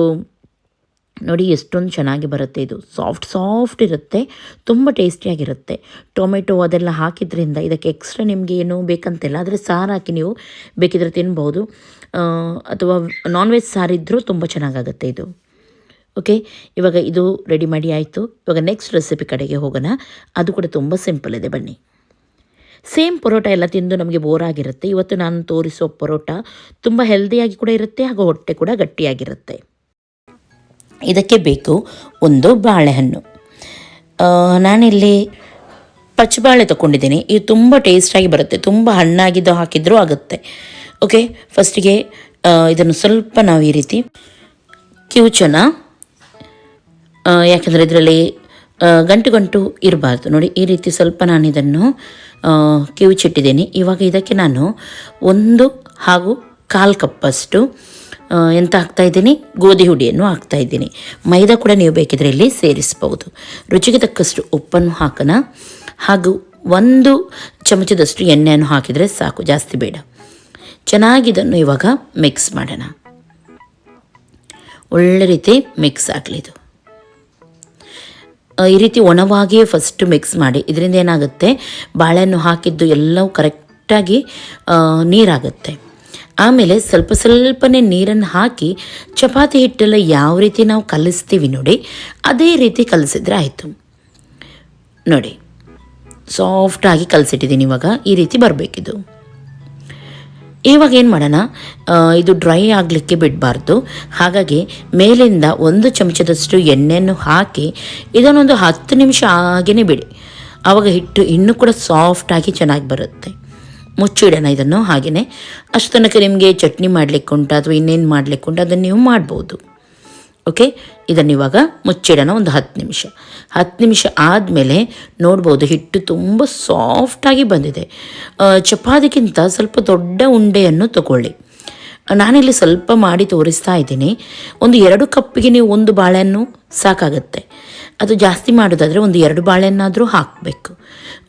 ನೋಡಿ ಎಷ್ಟೊಂದು ಚೆನ್ನಾಗಿ ಬರುತ್ತೆ ಇದು. ಸಾಫ್ಟ್ ಸಾಫ್ಟ್ ಇರುತ್ತೆ. ತುಂಬ ಟೇಸ್ಟಿಯಾಗಿರುತ್ತೆ. ಟೊಮೆಟೊ ಅದೆಲ್ಲ ಹಾಕಿದ್ರಿಂದ ಇದಕ್ಕೆ ಎಕ್ಸ್ಟ್ರಾ ನಿಮಗೆ ಏನು ಬೇಕಂತಿಲ್ಲ. ಆದರೆ ಸಾರು ಹಾಕಿ ನೀವು ಬೇಕಿದ್ರೆ ತಿನ್ಬೋದು. ಅಥವಾ ನಾನ್ ವೆಜ್ ಸಾರಿದ್ದರೂ ತುಂಬ ಚೆನ್ನಾಗಾಗುತ್ತೆ ಇದು. ಓಕೆ? ಇವಾಗ ಇದು ರೆಡಿ ಮಾಡಿ ಆಯಿತು. ಇವಾಗ ನೆಕ್ಸ್ಟ್ ರೆಸಿಪಿ ಕಡೆಗೆ ಹೋಗೋಣ. ಅದು ಕೂಡ ತುಂಬ ಸಿಂಪಲ್ ಇದೆ. ಬನ್ನಿ. ಸೇಮ್ ಪರೋಟ ಎಲ್ಲ ತಿಂದು ನಮಗೆ ಬೋರ್ ಆಗಿರುತ್ತೆ ಇವತ್ತು ನಾನು ತೋರಿಸೋ ಪರೋಟ ತುಂಬ ಹೆಲ್ದಿಯಾಗಿ ಕೂಡ ಇರುತ್ತೆ ಹಾಗೂ ಹೊಟ್ಟೆ ಕೂಡ ಗಟ್ಟಿಯಾಗಿರುತ್ತೆ. ಇದಕ್ಕೆ ಬೇಕು ಒಂದು ಬಾಳೆಹಣ್ಣು. ನಾನಿಲ್ಲಿ ಪಚ್ಚಬಾಳೆ ತೊಗೊಂಡಿದ್ದೀನಿ ಇದು ತುಂಬ ಟೇಸ್ಟಾಗಿ ಬರುತ್ತೆ. ತುಂಬ ಹಣ್ಣಾಗಿದ್ದು ಹಾಕಿದರೂ ಆಗುತ್ತೆ. ಓಕೆ ಫಸ್ಟಿಗೆ ಇದನ್ನು ಸ್ವಲ್ಪ ನಾವು ಈ ರೀತಿ ಆ, ಯಾಕಂದರೆ ಇದರಲ್ಲಿ ಗಂಟು ಗಂಟು ಇರಬಾರ್ದು. ನೋಡಿ ಈ ರೀತಿ ಸ್ವಲ್ಪ ನಾನು ಇದನ್ನು ಕಿವುಚಿಟ್ಟಿದ್ದೀನಿ. ಇವಾಗ ಇದಕ್ಕೆ ನಾನು ಒಂದು ಹಾಗೂ ಕಾಲು ಕಪ್ಪಷ್ಟು ಎಂತ ಹಾಕ್ತಾ ಇದ್ದೀನಿ? ಗೋಧಿ ಹುಡಿಯನ್ನು ಹಾಕ್ತಾ ಇದ್ದೀನಿ. ಮೈದಾ ಕೂಡ ನೀವು ಬೇಕಿದ್ರೆ ಇಲ್ಲಿ ಸೇರಿಸ್ಬೋದು ರುಚಿಗೆ ತಕ್ಕಷ್ಟು ಉಪ್ಪನ್ನು ಹಾಕೋಣ. ಹಾಗೂ ಒಂದು ಚಮಚದಷ್ಟು ಎಣ್ಣೆಯನ್ನು ಹಾಕಿದರೆ ಸಾಕು ಜಾಸ್ತಿ ಬೇಡ. ಚೆನ್ನಾಗಿದನ್ನು ಇವಾಗ ಮಿಕ್ಸ್ ಮಾಡೋಣ. ಒಳ್ಳೆ ರೀತಿ ಮಿಕ್ಸ್ ಆಗಲಿ ಇದು. ಆ, ಈ ರೀತಿ ಒಣವಾಗಿಯೇ ಫಸ್ಟ್ ಮಿಕ್ಸ್ ಮಾಡಿ ಇದರಿಂದ ಏನಾಗುತ್ತೆ? ಬಾಳೆಹಣ್ಣು ಹಾಕಿದ್ದು ಎಲ್ಲವೂ ಕರೆಕ್ಟಾಗಿ ನೀರಾಗುತ್ತೆ. ಆಮೇಲೆ ಸ್ವಲ್ಪ ಸ್ವಲ್ಪನೇ ನೀರನ್ನು ಹಾಕಿ ಚಪಾತಿ ಹಿಟ್ಟೆಲ್ಲ ಯಾವ ರೀತಿ ನಾವು ಕಲಿಸ್ತೀವಿ ನೋಡಿ, ಅದೇ ರೀತಿ ಕಲಿಸಿದ್ರೆ ಆಯಿತು. ನೋಡಿ ಸಾಫ್ಟಾಗಿ ಕಲಸಿಟ್ಟಿದ್ದೀನಿ ಇವಾಗ, ಈ ರೀತಿ ಬರಬೇಕಿದು. ಇವಾಗ ಏನು ಮಾಡೋಣ ಇದು ಡ್ರೈ ಆಗಲಿಕ್ಕೆ ಬಿಡಬಾರ್ದು. ಹಾಗಾಗಿ ಮೇಲಿಂದ ಒಂದು ಚಮಚದಷ್ಟು ಎಣ್ಣೆಯನ್ನು ಹಾಕಿ, ಇದನ್ನೊಂದು ಹತ್ತು ನಿಮಿಷ ಹಾಗೇ ಬಿಡಿ. ಆವಾಗ ಹಿಟ್ಟು ಇನ್ನೂ ಕೂಡ ಸಾಫ್ಟಾಗಿ ಚೆನ್ನಾಗಿ ಬರುತ್ತೆ. ಮುಚ್ಚಿಡೋಣ ಇದನ್ನು ಹಾಗೆಯೇ. ಅಷ್ಟು ತನಕ ನಿಮಗೆ ಚಟ್ನಿ ಮಾಡಲಿಕ್ಕೆ ಉಂಟು ಅಥವಾ ಇನ್ನೇನು ಮಾಡಲಿಕ್ಕೆ ಉಂಟು ಅದನ್ನು ನೀವು ಮಾಡ್ಬೋದು. ಓಕೆ ಇದನ್ನು ಇವಾಗ ಮುಚ್ಚಿಡೋಣ ಒಂದು ಹತ್ತು ನಿಮಿಷ. ಹತ್ತು ನಿಮಿಷ ಆದಮೇಲೆ ನೋಡ್ಬೋದು ಹಿಟ್ಟು ತುಂಬ ಸಾಫ್ಟಾಗಿ ಬಂದಿದೆ. ಚಪಾತಿಗಿಂತ ಸ್ವಲ್ಪ ದೊಡ್ಡ ಉಂಡೆಯನ್ನು ತಗೊಳ್ಳಿ. ನಾನಿಲ್ಲಿ ಸ್ವಲ್ಪ ಮಾಡಿ ತೋರಿಸ್ತಾ ಇದ್ದೀನಿ. ಒಂದು ಎರಡು ಕಪ್ಪಿಗೆ ನೀವು ಒಂದು ಬಾಳೆಹಣ್ಣು ಸಾಕಾಗುತ್ತೆ. ಅದು ಜಾಸ್ತಿ ಮಾಡೋದಾದರೆ ಒಂದು ಎರಡು ಬಾಳೆಹಣ್ಣಾದರೂ ಹಾಕಬೇಕು.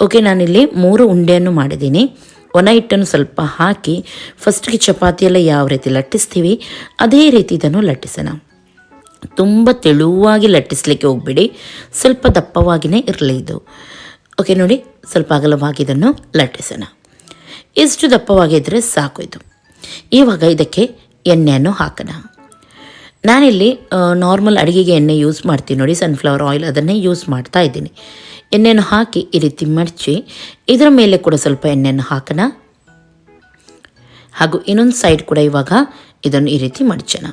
ಓಕೆ ನಾನಿಲ್ಲಿ ಮೂರು ಉಂಡೆಯನ್ನು ಮಾಡಿದ್ದೀನಿ. ಒಣ ಹಿಟ್ಟನ್ನು ಸ್ವಲ್ಪ ಹಾಕಿ ಫಸ್ಟ್ಗೆ ಚಪಾತಿಯೆಲ್ಲ ಯಾವ ರೀತಿ ಲಟ್ಟಿಸ್ತೀವಿ, ಅದೇ ರೀತಿ ಇದನ್ನು ಲಟ್ಟಿಸೋಣ. ತುಂಬ ತೆಳುವಾಗಿ ಲಟ್ಟಿಸ್ಲಿಕ್ಕೆ ಹೋಗ್ಬೇಡಿ, ಸ್ವಲ್ಪ ದಪ್ಪವಾಗಿಯೇ ಇರಲಿ ಇದು. ಓಕೆ ನೋಡಿ, ಸ್ವಲ್ಪ ಅಗಲವಾಗಿ ಇದನ್ನು ಲಟ್ಟಿಸೋಣ. ಎಷ್ಟು ದಪ್ಪವಾಗಿದ್ದರೆ ಸಾಕು ಇದು. ಇವಾಗ ಇದಕ್ಕೆ ಎಣ್ಣೆಯನ್ನು ಹಾಕೋಣ. ನಾನಿಲ್ಲಿ ನಾರ್ಮಲ್ ಅಡುಗೆಗೆ ಎಣ್ಣೆ ಯೂಸ್ ಮಾಡ್ತೀನಿ ನೋಡಿ ಸನ್ಫ್ಲವರ್ ಆಯಿಲ್ ಅದನ್ನೇ ಯೂಸ್ ಮಾಡ್ತಾ ಇದ್ದೀನಿ. ಎಣ್ಣೆಯನ್ನು ಹಾಕಿ ಈ ರೀತಿ ಮಡಚಿ ಇದರ ಮೇಲೆ ಕೂಡ ಸ್ವಲ್ಪ ಎಣ್ಣೆಯನ್ನು ಹಾಕೋಣ. ಹಾಗೂ ಇನ್ನೊಂದು ಸೈಡ್ ಕೂಡ ಇವಾಗ ಇದನ್ನು ಈ ರೀತಿ ಮಡಚೋಣ.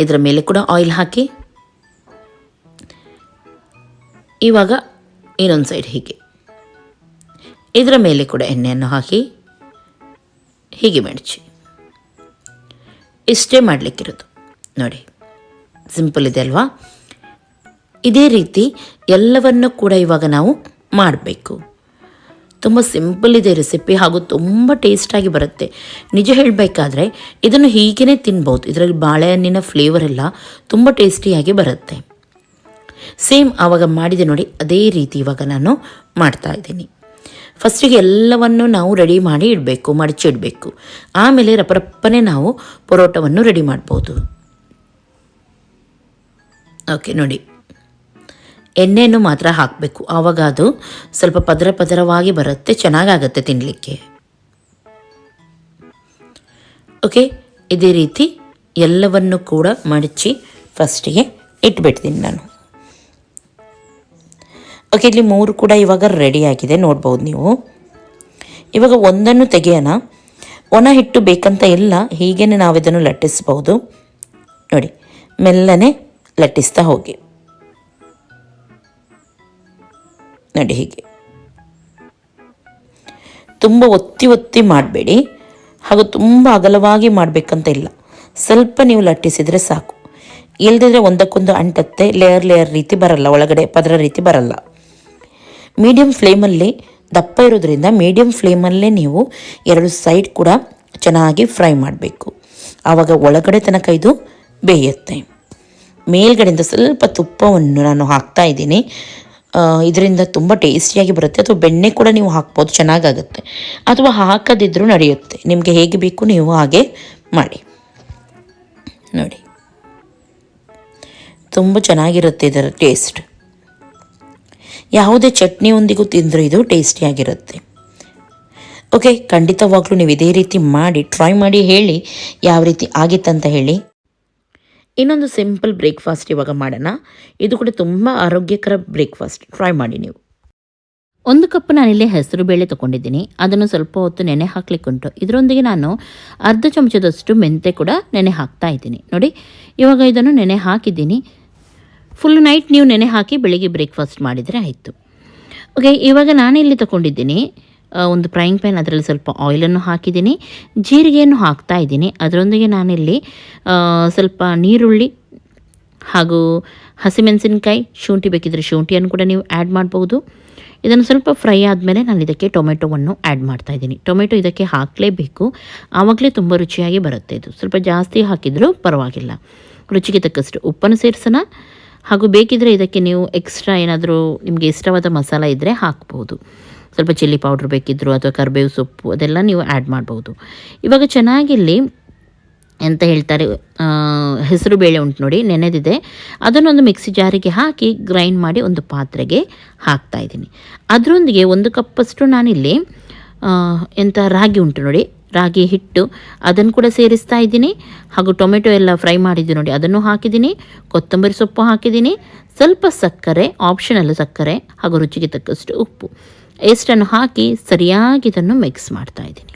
ಇದರ ಮೇಲೆ ಕೂಡ ಆಯಿಲ್ ಹಾಕಿ. ಇವಾಗ ಇನ್ನೊಂದು ಸೈಡ್ ಹೀಗೆ. ಇದರ ಮೇಲೆ ಕೂಡ ಎಣ್ಣೆಯನ್ನು ಹಾಕಿ ಹೀಗೆ ಮಡಚಿ. ಇಷ್ಟೇ ಮಾಡಲಿಕ್ಕಿರೋದು. ನೋಡಿ, ಸಿಂಪಲ್ ಇದೆ ಅಲ್ವಾ? ಇದೇ ರೀತಿ ಎಲ್ಲವನ್ನು ಕೂಡ ಇವಾಗ ನಾವು ಮಾಡಬೇಕು. ತುಂಬ ಸಿಂಪಲ್ ಇದೆ ರೆಸಿಪಿ ಹಾಗೂ ತುಂಬ ಟೇಸ್ಟಾಗಿ ಬರುತ್ತೆ. ನಿಜ ಹೇಳಬೇಕಾದ್ರೆ ಇದನ್ನು ಹೀಗೇ ತಿನ್ಬೋದು. ಇದರಲ್ಲಿ ಬಾಳೆಹಣ್ಣಿನ ಫ್ಲೇವರ್ ಎಲ್ಲ ತುಂಬ ಟೇಸ್ಟಿಯಾಗಿ ಬರುತ್ತೆ. ಸೇಮ್ ಆವಾಗ ಮಾಡಿದೆ ನೋಡಿ, ಅದೇ ರೀತಿ ಇವಾಗ ನಾನು ಮಾಡ್ತಾ ಇದ್ದೀನಿ. ಫಸ್ಟಿಗೆ ಎಲ್ಲವನ್ನು ನಾವು ರೆಡಿ ಮಾಡಿ ಇಡಬೇಕು ಮಡಚಿಡಬೇಕು ಆಮೇಲೆ ರಪರಪ್ಪನೆ ನಾವು ಪರೋಟವನ್ನು ರೆಡಿ ಮಾಡ್ಬೋದು. ಓಕೆ ನೋಡಿ. ಎಣ್ಣೆಯನ್ನು ಮಾತ್ರ ಹಾಕಬೇಕು. ಆವಾಗ ಅದು ಸ್ವಲ್ಪ ಪದರ ಪದರವಾಗಿ ಬರುತ್ತೆ, ಚೆನ್ನಾಗಾಗತ್ತೆ ತಿನ್ನಲಿಕ್ಕೆ ಓಕೆ ಇದೇ ರೀತಿ ಎಲ್ಲವನ್ನು ಕೂಡ ಮಡಚಿ ಫಸ್ಟಿಗೆ ಇಟ್ಬಿಡ್ತೀನಿ ನಾನು. ಓಕೆ ಇಲ್ಲಿ ಮೂರು ಕೂಡ ಇವಾಗ ರೆಡಿ ಆಗಿದೆ, ನೋಡ್ಬೋದು ನೀವು. ಇವಾಗ ಒಂದನ್ನು ತೆಗೆಯೋಣ. ಒಣ ಹಿಟ್ಟು ಬೇಕಂತ ಇಲ್ಲ ಹೀಗೇ ನಾವು ಇದನ್ನು ಲಟ್ಟಿಸ್ಬೋದು. ನೋಡಿ, ಮೆಲ್ಲನೆ ಲಟ್ಟಿಸ್ತಾ ಹೋಗಿ. ನೋಡಿ ಹೀಗೆ. ತುಂಬ ಒತ್ತಿ ಒತ್ತಿ ಮಾಡಬೇಡಿ. ಹಾಗೂ ತುಂಬ ಅಗಲವಾಗಿ ಮಾಡಬೇಕಂತ ಇಲ್ಲ. ಸ್ವಲ್ಪ ನೀವು ಲಟ್ಟಿಸಿದರೆ ಸಾಕು. ಇಲ್ಲದಿದ್ರೆ ಒಂದಕ್ಕೊಂದು ಅಂಟತ್ತೆ ಲೇಯರ್ ಲೇಯರ್ ರೀತಿ ಬರಲ್ಲ. ಒಳಗಡೆ ಪದರ ರೀತಿ ಬರಲ್ಲ. ಮೀಡಿಯಂ ಫ್ಲೇಮಲ್ಲಿ ದಪ್ಪ ಇರೋದ್ರಿಂದ ಮೀಡಿಯಂ ಫ್ಲೇಮಲ್ಲೇ ನೀವು ಎರಡು ಸೈಡ್ ಕೂಡ ಚೆನ್ನಾಗಿ ಫ್ರೈ ಮಾಡಬೇಕು. ಆವಾಗ ಒಳಗಡೆ ತನಕ ಇದು ಬೇಯುತ್ತೆ. ಮೇಲ್ಗಡೆಯಿಂದ ಸ್ವಲ್ಪ ತುಪ್ಪವನ್ನು ನಾನು ಹಾಕ್ತಾ ಇದ್ದೀನಿ. ಇದರಿಂದ ತುಂಬ ಟೇಸ್ಟಿಯಾಗಿ ಬರುತ್ತೆ. ಅಥವಾ ಬೆಣ್ಣೆ ಕೂಡ ನೀವು ಹಾಕ್ಬೋದು, ಚೆನ್ನಾಗಾಗುತ್ತೆ. ಅಥವಾ ಹಾಕದಿದ್ರೂ ನಡೆಯುತ್ತೆ. ನಿಮಗೆ ಹೇಗೆ ಬೇಕು ನೀವು ಹಾಗೆ ಮಾಡಿ. ನೋಡಿ. ತುಂಬ ಚೆನ್ನಾಗಿರುತ್ತೆ ಇದರ ಟೇಸ್ಟ್. ಯಾವುದೇ ಚಟ್ನಿಯೊಂದಿಗೂ ತಿಂದರೂ ಇದು ಟೇಸ್ಟಿಯಾಗಿರುತ್ತೆ. ಓಕೆ ಖಂಡಿತವಾಗ್ಲೂ ನೀವು ಇದೇ ರೀತಿ ಮಾಡಿ ಟ್ರೈ ಮಾಡಿ, ಹೇಳಿ. ಯಾವ ರೀತಿ ಆಗಿತ್ತಂತ ಹೇಳಿ. ಇನ್ನೊಂದು ಸಿಂಪಲ್ ಬ್ರೇಕ್ಫಾಸ್ಟ್ ಇವಾಗ ಮಾಡೋಣ. ಇದು ಕೂಡ ತುಂಬ ಆರೋಗ್ಯಕರ ಬ್ರೇಕ್ಫಾಸ್ಟ್ ಟ್ರೈ ಮಾಡಿ ನೀವು. ಒಂದು ಕಪ್ ನಾನಿಲ್ಲಿ ಹೆಸರು ಬೇಳೆ ತೊಗೊಂಡಿದ್ದೀನಿ. ಅದನ್ನು ಸ್ವಲ್ಪ ಹೊತ್ತು ನೆನೆ ಹಾಕ್ಲಿಕ್ಕುಂಟು ಇದರೊಂದಿಗೆ ನಾನು ಅರ್ಧ ಚಮಚದಷ್ಟು ಮೆಂತೆ ಕೂಡ ನೆನೆ ಹಾಕ್ತಾ ಇದ್ದೀನಿ. ನೋಡಿ, ಇವಾಗ ಇದನ್ನು ನೆನೆ ಹಾಕಿದ್ದೀನಿ. ಫುಲ್ ನೈಟ್ ನೀವು ನೆನೆ ಹಾಕಿ ಬೆಳಿಗ್ಗೆ ಬ್ರೇಕ್ಫಾಸ್ಟ್ ಮಾಡಿದರೆ ಆಯಿತು. ಓಕೆ ಇವಾಗ ನಾನಿಲ್ಲಿ ತಗೊಂಡಿದ್ದೀನಿ. ಒಂದು ಫ್ರೈಯಿಂಗ್ ಪ್ಯಾನ್ ಅದರಲ್ಲಿ ಸ್ವಲ್ಪ ಆಯಿಲನ್ನು ಹಾಕಿದ್ದೀನಿ. ಜೀರಿಗೆಯನ್ನು ಹಾಕ್ತಾ ಇದ್ದೀನಿ. ಅದರೊಂದಿಗೆ ನಾನಿಲ್ಲಿ ಸ್ವಲ್ಪ ನೀರುಳ್ಳಿ ಹಾಗೂ ಹಸಿಮೆಣಸಿನಕಾಯಿ, ಶುಂಠಿ ಬೇಕಿದ್ದರೆ ಶುಂಠಿಯನ್ನು ಕೂಡ ನೀವು ಆ್ಯಡ್ ಮಾಡ್ಬೋದು. ಇದನ್ನು ಸ್ವಲ್ಪ ಫ್ರೈ ಆದಮೇಲೆ ನಾನು ಇದಕ್ಕೆ ಟೊಮೆಟೊವನ್ನು ಆ್ಯಡ್ ಮಾಡ್ತಾ ಇದ್ದೀನಿ. ಟೊಮೆಟೊ ಇದಕ್ಕೆ ಹಾಕಲೇಬೇಕು. ಆವಾಗಲೇ ತುಂಬ ರುಚಿಯಾಗಿ ಬರುತ್ತೆ ಇದು. ಸ್ವಲ್ಪ ಜಾಸ್ತಿ ಹಾಕಿದರೂ ಪರವಾಗಿಲ್ಲ. ರುಚಿಗೆ ತಕ್ಕಷ್ಟು ಉಪ್ಪನ್ನು ಸೇರಿಸೋಣ. ಹಾಗೂ ಬೇಕಿದ್ದರೆ ಇದಕ್ಕೆ ನೀವು ಎಕ್ಸ್ಟ್ರಾ ಏನಾದರೂ ನಿಮಗೆ ಇಷ್ಟವಾದ ಮಸಾಲ ಇದ್ದರೆ ಹಾಕ್ಬೋದು. ಸ್ವಲ್ಪ ಚಿಲ್ಲಿ ಪೌಡ್ರ್ ಬೇಕಿದ್ರು ಅಥವಾ ಕರ್ಬೇವು ಸೊಪ್ಪು ಅದೆಲ್ಲ ನೀವು ಆ್ಯಡ್ ಮಾಡ್ಬೋದು. ಇವಾಗ ಚೆನ್ನಾಗಿಲ್ಲಿ ಎಂತ ಹೇಳ್ತಾರೆ ಹೆಸರು ಬೇಳೆ ಉಂಟು ನೋಡಿ, ನೆನೆದಿದೆ. ಅದನ್ನೊಂದು ಮಿಕ್ಸಿ ಜಾರಿಗೆ ಹಾಕಿ ಗ್ರೈಂಡ್ ಮಾಡಿ ಒಂದು ಪಾತ್ರೆಗೆ ಹಾಕ್ತಾ ಇದ್ದೀನಿ. ಅದರೊಂದಿಗೆ ಒಂದು ಕಪ್ಪಷ್ಟು ನಾನಿಲ್ಲಿ ಎಂಥ ರಾಗಿ ಉಂಟು ನೋಡಿ, ರಾಗಿ ಹಿಟ್ಟು ಅದನ್ನು ಕೂಡ ಸೇರಿಸ್ತಾ ಇದ್ದೀನಿ. ಹಾಗೂ ಟೊಮೆಟೊ ಎಲ್ಲ ಫ್ರೈ ಮಾಡಿದ್ದೀನಿ ನೋಡಿ, ಅದನ್ನು ಹಾಕಿದ್ದೀನಿ. ಕೊತ್ತಂಬರಿ ಸೊಪ್ಪು ಹಾಕಿದ್ದೀನಿ. ಸ್ವಲ್ಪ ಸಕ್ಕರೆ ಆಪ್ಷನಲ್ಲು ಸಕ್ಕರೆ ಹಾಗೂ ರುಚಿಗೆ ತಕ್ಕಷ್ಟು ಉಪ್ಪು. ಎಷ್ಟನ್ನು ಹಾಕಿ ಸರಿಯಾಗಿ ಇದನ್ನು ಮಿಕ್ಸ್ ಮಾಡ್ತಾ ಇದ್ದೀನಿ.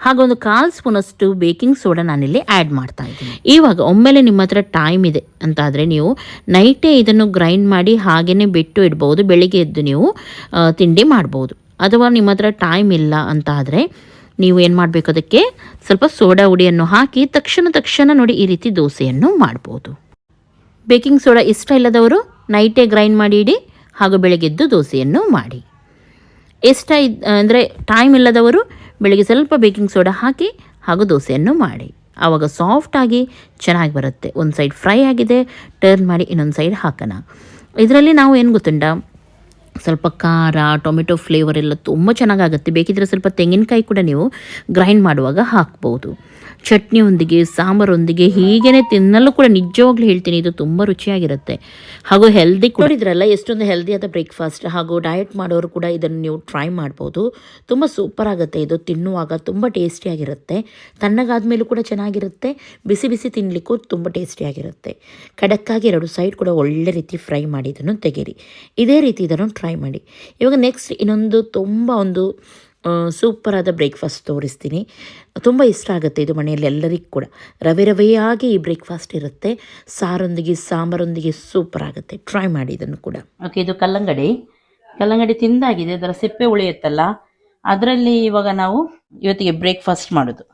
ಹಾಗೊಂದು ಕಾಲು ಸ್ಪೂನಷ್ಟು ಬೇಕಿಂಗ್ ಸೋಡಾ ನಾನಿಲ್ಲಿ ಆ್ಯಡ್ ಮಾಡ್ತಾ ಇದ್ದೀನಿ. ಇವಾಗ ಒಮ್ಮೆಲೆ ನಿಮ್ಮ ಹತ್ರ ಟೈಮ್ ಇದೆ ಅಂತಾದರೆ ನೀವು ನೈಟೇ ಇದನ್ನು ಗ್ರೈಂಡ್ ಮಾಡಿ ಹಾಗೇ ಬಿಟ್ಟು ಇಡ್ಬೋದು, ಬೆಳಿಗ್ಗೆ ಎದ್ದು ನೀವು ತಿಂಡಿ ಮಾಡ್ಬೋದು. ಅಥವಾ ನಿಮ್ಮ ಹತ್ರ ಟೈಮ್ ಇಲ್ಲ ಅಂತ ಆದರೆ ನೀವು ಏನು ಮಾಡಬೇಕು ಅದಕ್ಕೆ ಸ್ವಲ್ಪ ಸೋಡಾ ಹುಡಿಯನ್ನು ಹಾಕಿ ತಕ್ಷಣ ತಕ್ಷಣ ನೋಡಿ ಈ ರೀತಿ ದೋಸೆಯನ್ನು ಮಾಡ್ಬೋದು. ಬೇಕಿಂಗ್ ಸೋಡಾ ಇಷ್ಟ ಇಲ್ಲದವರು ನೈಟೇ ಗ್ರೈಂಡ್ ಮಾಡಿ ಇಡಿ, ಹಾಗೂ ಬೆಳಗ್ಗೆದ್ದು ದೋಸೆಯನ್ನು ಮಾಡಿ. ಇದ್ ಅಂದರೆ ಟೈಮ್ ಇಲ್ಲದವರು ಬೆಳಿಗ್ಗೆ ಸ್ವಲ್ಪ ಬೇಕಿಂಗ್ ಸೋಡಾ ಹಾಕಿ, ಹಾಗೂ ದೋಸೆಯನ್ನು ಮಾಡಿ. ಆವಾಗ ಸಾಫ್ಟಾಗಿ ಚೆನ್ನಾಗಿ ಬರುತ್ತೆ. ಒಂದು ಸೈಡ್ ಫ್ರೈ ಆಗಿದೆ ಟರ್ನ್ ಮಾಡಿ ಇನ್ನೊಂದು ಸೈಡ್ ಹಾಕೋಣ. ಇದರಲ್ಲಿ ನಾವು ಏನು ಗೊತ್ತುಂಟ? ಸ್ವಲ್ಪ ಖಾರ, ಟೊಮೆಟೊ ಫ್ಲೇವರ್ ಎಲ್ಲ ತುಂಬ ಚೆನ್ನಾಗಾಗುತ್ತೆ. ಬೇಕಿದ್ರೆ ಸ್ವಲ್ಪ ತೆಂಗಿನಕಾಯಿ ಕೂಡ ನೀವು ಗ್ರೈಂಡ್ ಮಾಡುವಾಗ ಹಾಕ್ಬೋದು. ಚಟ್ನಿಯೊಂದಿಗೆ, ಸಾಂಬಾರೊಂದಿಗೆ ಹೀಗೇ ತಿನ್ನಲು ಕೂಡ ನಿಜವಾಗ್ಲೂ ಹೇಳ್ತೀನಿ, ಇದು ತುಂಬ ರುಚಿಯಾಗಿರುತ್ತೆ. ಹಾಗೂ ಹೆಲ್ದಿ ಕೊಡಿದ್ರಲ್ಲ ಎಷ್ಟೊಂದು ಹೆಲ್ದಿಯಾದ ಬ್ರೇಕ್ಫಾಸ್ಟ್ ಹಾಗೂ ಡಯಟ್ ಮಾಡೋರು ಕೂಡ ಇದನ್ನು ನೀವು ಟ್ರೈ ಮಾಡ್ಬೋದು. ತುಂಬ ಸೂಪರ್ ಆಗುತ್ತೆ ಇದು ತಿನ್ನುವಾಗ, ತುಂಬ ಟೇಸ್ಟಿಯಾಗಿರುತ್ತೆ ತಣ್ಣಗಾದ್ಮೇಲೂ ಕೂಡ ಚೆನ್ನಾಗಿರುತ್ತೆ. ಬಿಸಿ ಬಿಸಿ ತಿನ್ನಲಿಕ್ಕೂ ತುಂಬ ಟೇಸ್ಟಿಯಾಗಿರುತ್ತೆ ಖಡಕ್ಕಾಗಿ ಎರಡು ಸೈಡ್ ಕೂಡ ಒಳ್ಳೆ ರೀತಿ ಫ್ರೈ ಮಾಡಿ ಇದನ್ನು ತೆಗೀರಿ. ಇದೇ ರೀತಿ ಇದನ್ನು ಟ್ರೈ ಮಾಡಿ. ಇವಾಗ ನೆಕ್ಸ್ಟ್ ಇನ್ನೊಂದು ತುಂಬ ಒಂದು ಸೂಪರಾದ ಬ್ರೇಕ್ಫಾಸ್ಟ್ ತೋರಿಸ್ತೀನಿ. ತುಂಬ ಇಷ್ಟ ಆಗುತ್ತೆ ಇದು ಮನೆಯಲ್ಲಿ ಎಲ್ಲರಿಗೂ ಕೂಡ. ರವೆ ರವೆಯಾಗಿ ಈ ಬ್ರೇಕ್ಫಾಸ್ಟ್ ಇರುತ್ತೆ. ಸಾರೊಂದಿಗೆ, ಸಾಂಬಾರೊಂದಿಗೆ ಸೂಪರ್ ಆಗುತ್ತೆ. ಟ್ರೈ ಮಾಡಿ ಇದನ್ನು ಕೂಡ. ಓಕೆ ಇದು ಕಲ್ಲಂಗಡಿ. ಕಲ್ಲಂಗಡಿ ತಿಂದಾಗಿದೆ ಅದರ ಸಿಪ್ಪೆ ಉಳಿಯುತ್ತಲ್ಲ, ಅದರಲ್ಲಿ ಇವಾಗ ನಾವು ಇವತ್ತಿಗೆ ಬ್ರೇಕ್ಫಾಸ್ಟ್ ಮಾಡೋದು.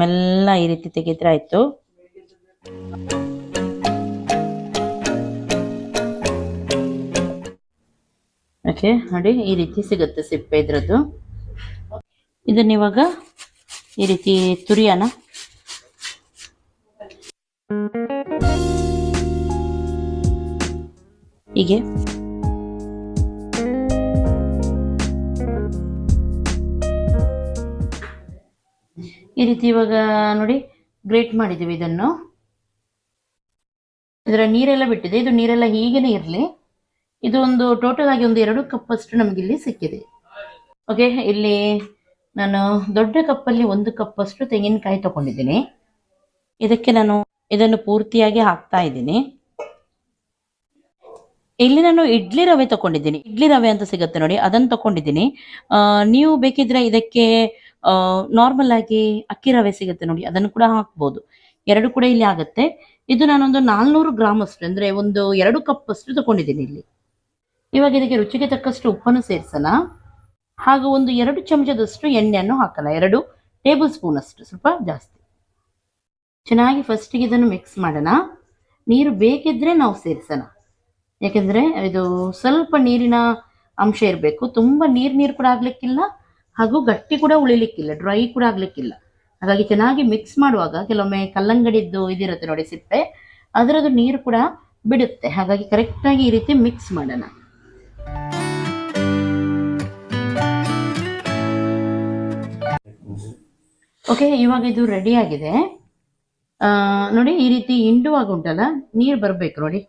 ಮೆಲ್ಲ ಈ ರೀತಿ ತೆಗೆದ್ರೆ ಆಯಿತು. ಓಕೆ ನೋಡಿ ಈ ರೀತಿ ಸಿಗುತ್ತೆ ಸಿಪ್ಪೆ ಇದ್ರದ್ದು. ಇದನ್ನ ಇವಾಗ ಈ ರೀತಿ ತುರಿಯೋಣ. ಹೀಗೆ. ಈ ರೀತಿ ಇವಾಗ ನೋಡಿ ಗ್ರೇಟ್ ಮಾಡಿದ್ದೀವಿ ಇದನ್ನು. ಇದರ ನೀರೆಲ್ಲ ಬಿಟ್ಟಿದೆ. ಇದು ನೀರೆಲ್ಲ ಹೀಗೇನೆ ಇರಲಿ. ಇದು ಒಂದು ಟೋಟಲ್ ಆಗಿ ಒಂದು ಎರಡು ಕಪ್ ಅಷ್ಟು ನಮ್ಗೆ ಇಲ್ಲಿ ಸಿಕ್ಕಿದೆ. ಓಕೆ ಇಲ್ಲಿ ನಾನು ದೊಡ್ಡ ಕಪ್ಪಲ್ಲಿ ಒಂದು ಕಪ್ ಅಷ್ಟು ತೆಂಗಿನಕಾಯಿ ತಗೊಂಡಿದ್ದೀನಿ. ಇದಕ್ಕೆ ನಾನು ಇದನ್ನು ಪೂರ್ತಿಯಾಗಿ ಹಾಕ್ತಾ ಇದ್ದೀನಿ. ಇಲ್ಲಿ ನಾನು ಇಡ್ಲಿ ರವೆ ತಗೊಂಡಿದ್ದೀನಿ. ಇಡ್ಲಿ ರವೆ ಅಂತ ಸಿಗುತ್ತೆ ನೋಡಿ, ಅದನ್ನು ತಗೊಂಡಿದ್ದೀನಿ. ನೀವು ಬೇಕಿದ್ರೆ ಇದಕ್ಕೆ ನಾರ್ಮಲ್ ಆಗಿ ಅಕ್ಕಿ ರವೆ ಸಿಗುತ್ತೆ ನೋಡಿ, ಅದನ್ನು ಕೂಡ ಹಾಕ್ಬೋದು. ಎರಡು ಕೂಡ ಇಲ್ಲಿ ಆಗುತ್ತೆ. ಇದು ನಾನೊಂದು ನಾಲ್ನೂರು ಗ್ರಾಮ್ ಅಷ್ಟು, ಅಂದ್ರೆ ಒಂದು ಎರಡು ಕಪ್ ಅಷ್ಟು ತಗೊಂಡಿದ್ದೀನಿ ಇಲ್ಲಿ. ಇವಾಗ ಇದಕ್ಕೆ ರುಚಿಗೆ ತಕ್ಕಷ್ಟು ಉಪ್ಪನ್ನು ಸೇರಿಸೋಣ. ಹಾಗೂ ಒಂದು ಎರಡು ಚಮಚದಷ್ಟು ಎಣ್ಣೆಯನ್ನು ಹಾಕೋಣ ಎರಡು ಟೇಬಲ್ ಸ್ಪೂನ್ ಅಷ್ಟು ಸ್ವಲ್ಪ ಜಾಸ್ತಿ. ಚೆನ್ನಾಗಿ ಫಸ್ಟಿಗೆ ಇದನ್ನು ಮಿಕ್ಸ್ ಮಾಡೋಣ. ನೀರು ಬೇಕಿದ್ರೆ ನಾವು ಸೇರಿಸೋಣ. ಯಾಕೆಂದ್ರೆ ಇದು ಸ್ವಲ್ಪ ನೀರಿನ ಅಂಶ ಇರಬೇಕು. ತುಂಬಾ ನೀರು ನೀರು ಕೂಡ ಆಗ್ಲಿಕ್ಕಿಲ್ಲ, ಹಾಗೂ ಗಟ್ಟಿ ಕೂಡ ಉಳಿಲಿಕ್ಕಿಲ್ಲ ಡ್ರೈ ಕೂಡ ಆಗ್ಲಿಕ್ಕಿಲ್ಲ. ಹಾಗಾಗಿ ಚೆನ್ನಾಗಿ ಮಿಕ್ಸ್ ಮಾಡುವಾಗ ಕೆಲವೊಮ್ಮೆ ಕಲ್ಲಂಗಡಿದ್ದು ಇದಿರುತ್ತೆ ನೋಡಿ ಸಿಪ್ಪೆ, ಅದರದ್ದು ನೀರು ಕೂಡ ಬಿಡುತ್ತೆ. ಹಾಗಾಗಿ ಕರೆಕ್ಟಾಗಿ ಈ ರೀತಿ ಮಿಕ್ಸ್ ಮಾಡೋಣ. ಓಕೆ ಇವಾಗ ಇದು ರೆಡಿ ಆಗಿದೆ. ನೋಡಿ, ಈ ರೀತಿ ಹಿಂಡುವಾಗ ಉಂಟಲ್ಲ, ನೀರು ಬರಬೇಕು ನೋಡಿ.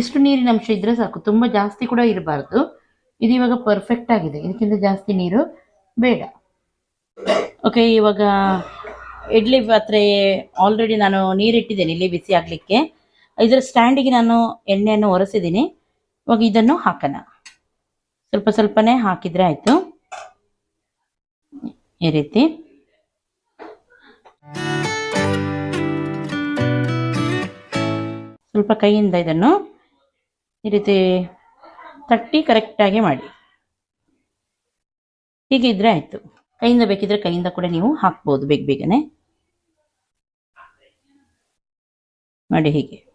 ಇಷ್ಟು ನೀರಿನ ಅಂಶ ಇದ್ರೆ ಸಾಕು, ತುಂಬಾ ಜಾಸ್ತಿ ಕೂಡ ಇರಬಾರ್ದು. ಇದು ಇವಾಗ ಪರ್ಫೆಕ್ಟ್ ಆಗಿದೆ, ಇದಕ್ಕಿಂತ ಜಾಸ್ತಿ ನೀರು ಬೇಡ. ಓಕೆ ಇವಾಗ ಇಡ್ಲಿ ಪಾತ್ರೆ ಆಲ್ರೆಡಿ ನಾನು ನೀರಿಟ್ಟಿದ್ದೇನೆ, ಇಲ್ಲಿ ಬಿಸಿ ಆಗ್ಲಿಕ್ಕೆ. ಇದರ ಸ್ಟ್ಯಾಂಡಿಗೆ ನಾನು ಎಣ್ಣೆಯನ್ನು ಒರೆಸಿದ್ದೀನಿ. ಇವಾಗ ಇದನ್ನು ಹಾಕೋಣ. ಸ್ವಲ್ಪ ಸ್ವಲ್ಪನೇ ಹಾಕಿದ್ರೆ ಆಯ್ತು. ಈ ರೀತಿ. ಸ್ವಲ್ಪ ಕೈಯಿಂದ ಇದನ್ನು ಈ ರೀತಿ ತಟ್ಟಿ ಕರೆಕ್ಟಾಗಿ ಮಾಡಿ. ಹೀಗೆ ಇದ್ರೆ ಆಯ್ತು. ಕೈಯಿಂದ ಬೇಕಿದ್ರೆ ಕೈಯಿಂದ ಕೂಡ ನೀವು ಹಾಕ್ಬೋದು ಬೇಗ ಬೇಗನೆ. ಮಾಡಿ ಹೀಗೆ.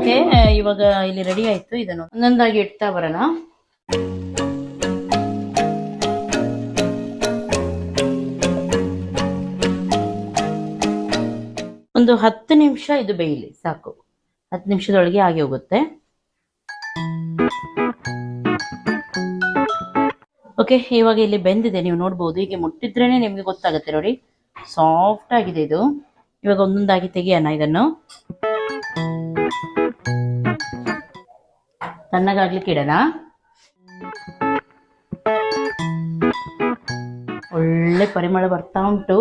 ಓಕೆ ಇವಾಗ ಇಲ್ಲಿ ರೆಡಿ ಆಯ್ತು, ಇದನ್ನು ಒಂದೊಂದಾಗಿ ಇಡ್ತಾ ಬರೋಣ. ಒಂದು ಹತ್ತು ನಿಮಿಷ ಇದು ಬೇಯಲಿ, ಸಾಕು. ಹತ್ತು ನಿಮಿಷದೊಳಗೆ ಆಗಿ ಹೋಗುತ್ತೆ. ಓಕೆ, ಇವಾಗ ಇಲ್ಲಿ ಬೆಂದಿದೆ, ನೀವು ನೋಡ್ಬೋದು. ಹೀಗೆ ಮುಟ್ಟಿದ್ರೇನೆ ನಿಮಗೆ ಗೊತ್ತಾಗುತ್ತೆ ನೋಡಿ. ಸಾಫ್ಟ್ ಆಗಿದೆ ಇದು. ಇವಾಗ ಒಂದೊಂದಾಗಿ ತೆಗಿಯೋಣ ಇದನ್ನು. ತಣ್ಣಗಾಗ್ಲಿಕ್ಕೆ ಇಡೋಣ ಒಳ್ಳೆ ಪರಿಮಳ ಬರ್ತಾ ಉಂಟು.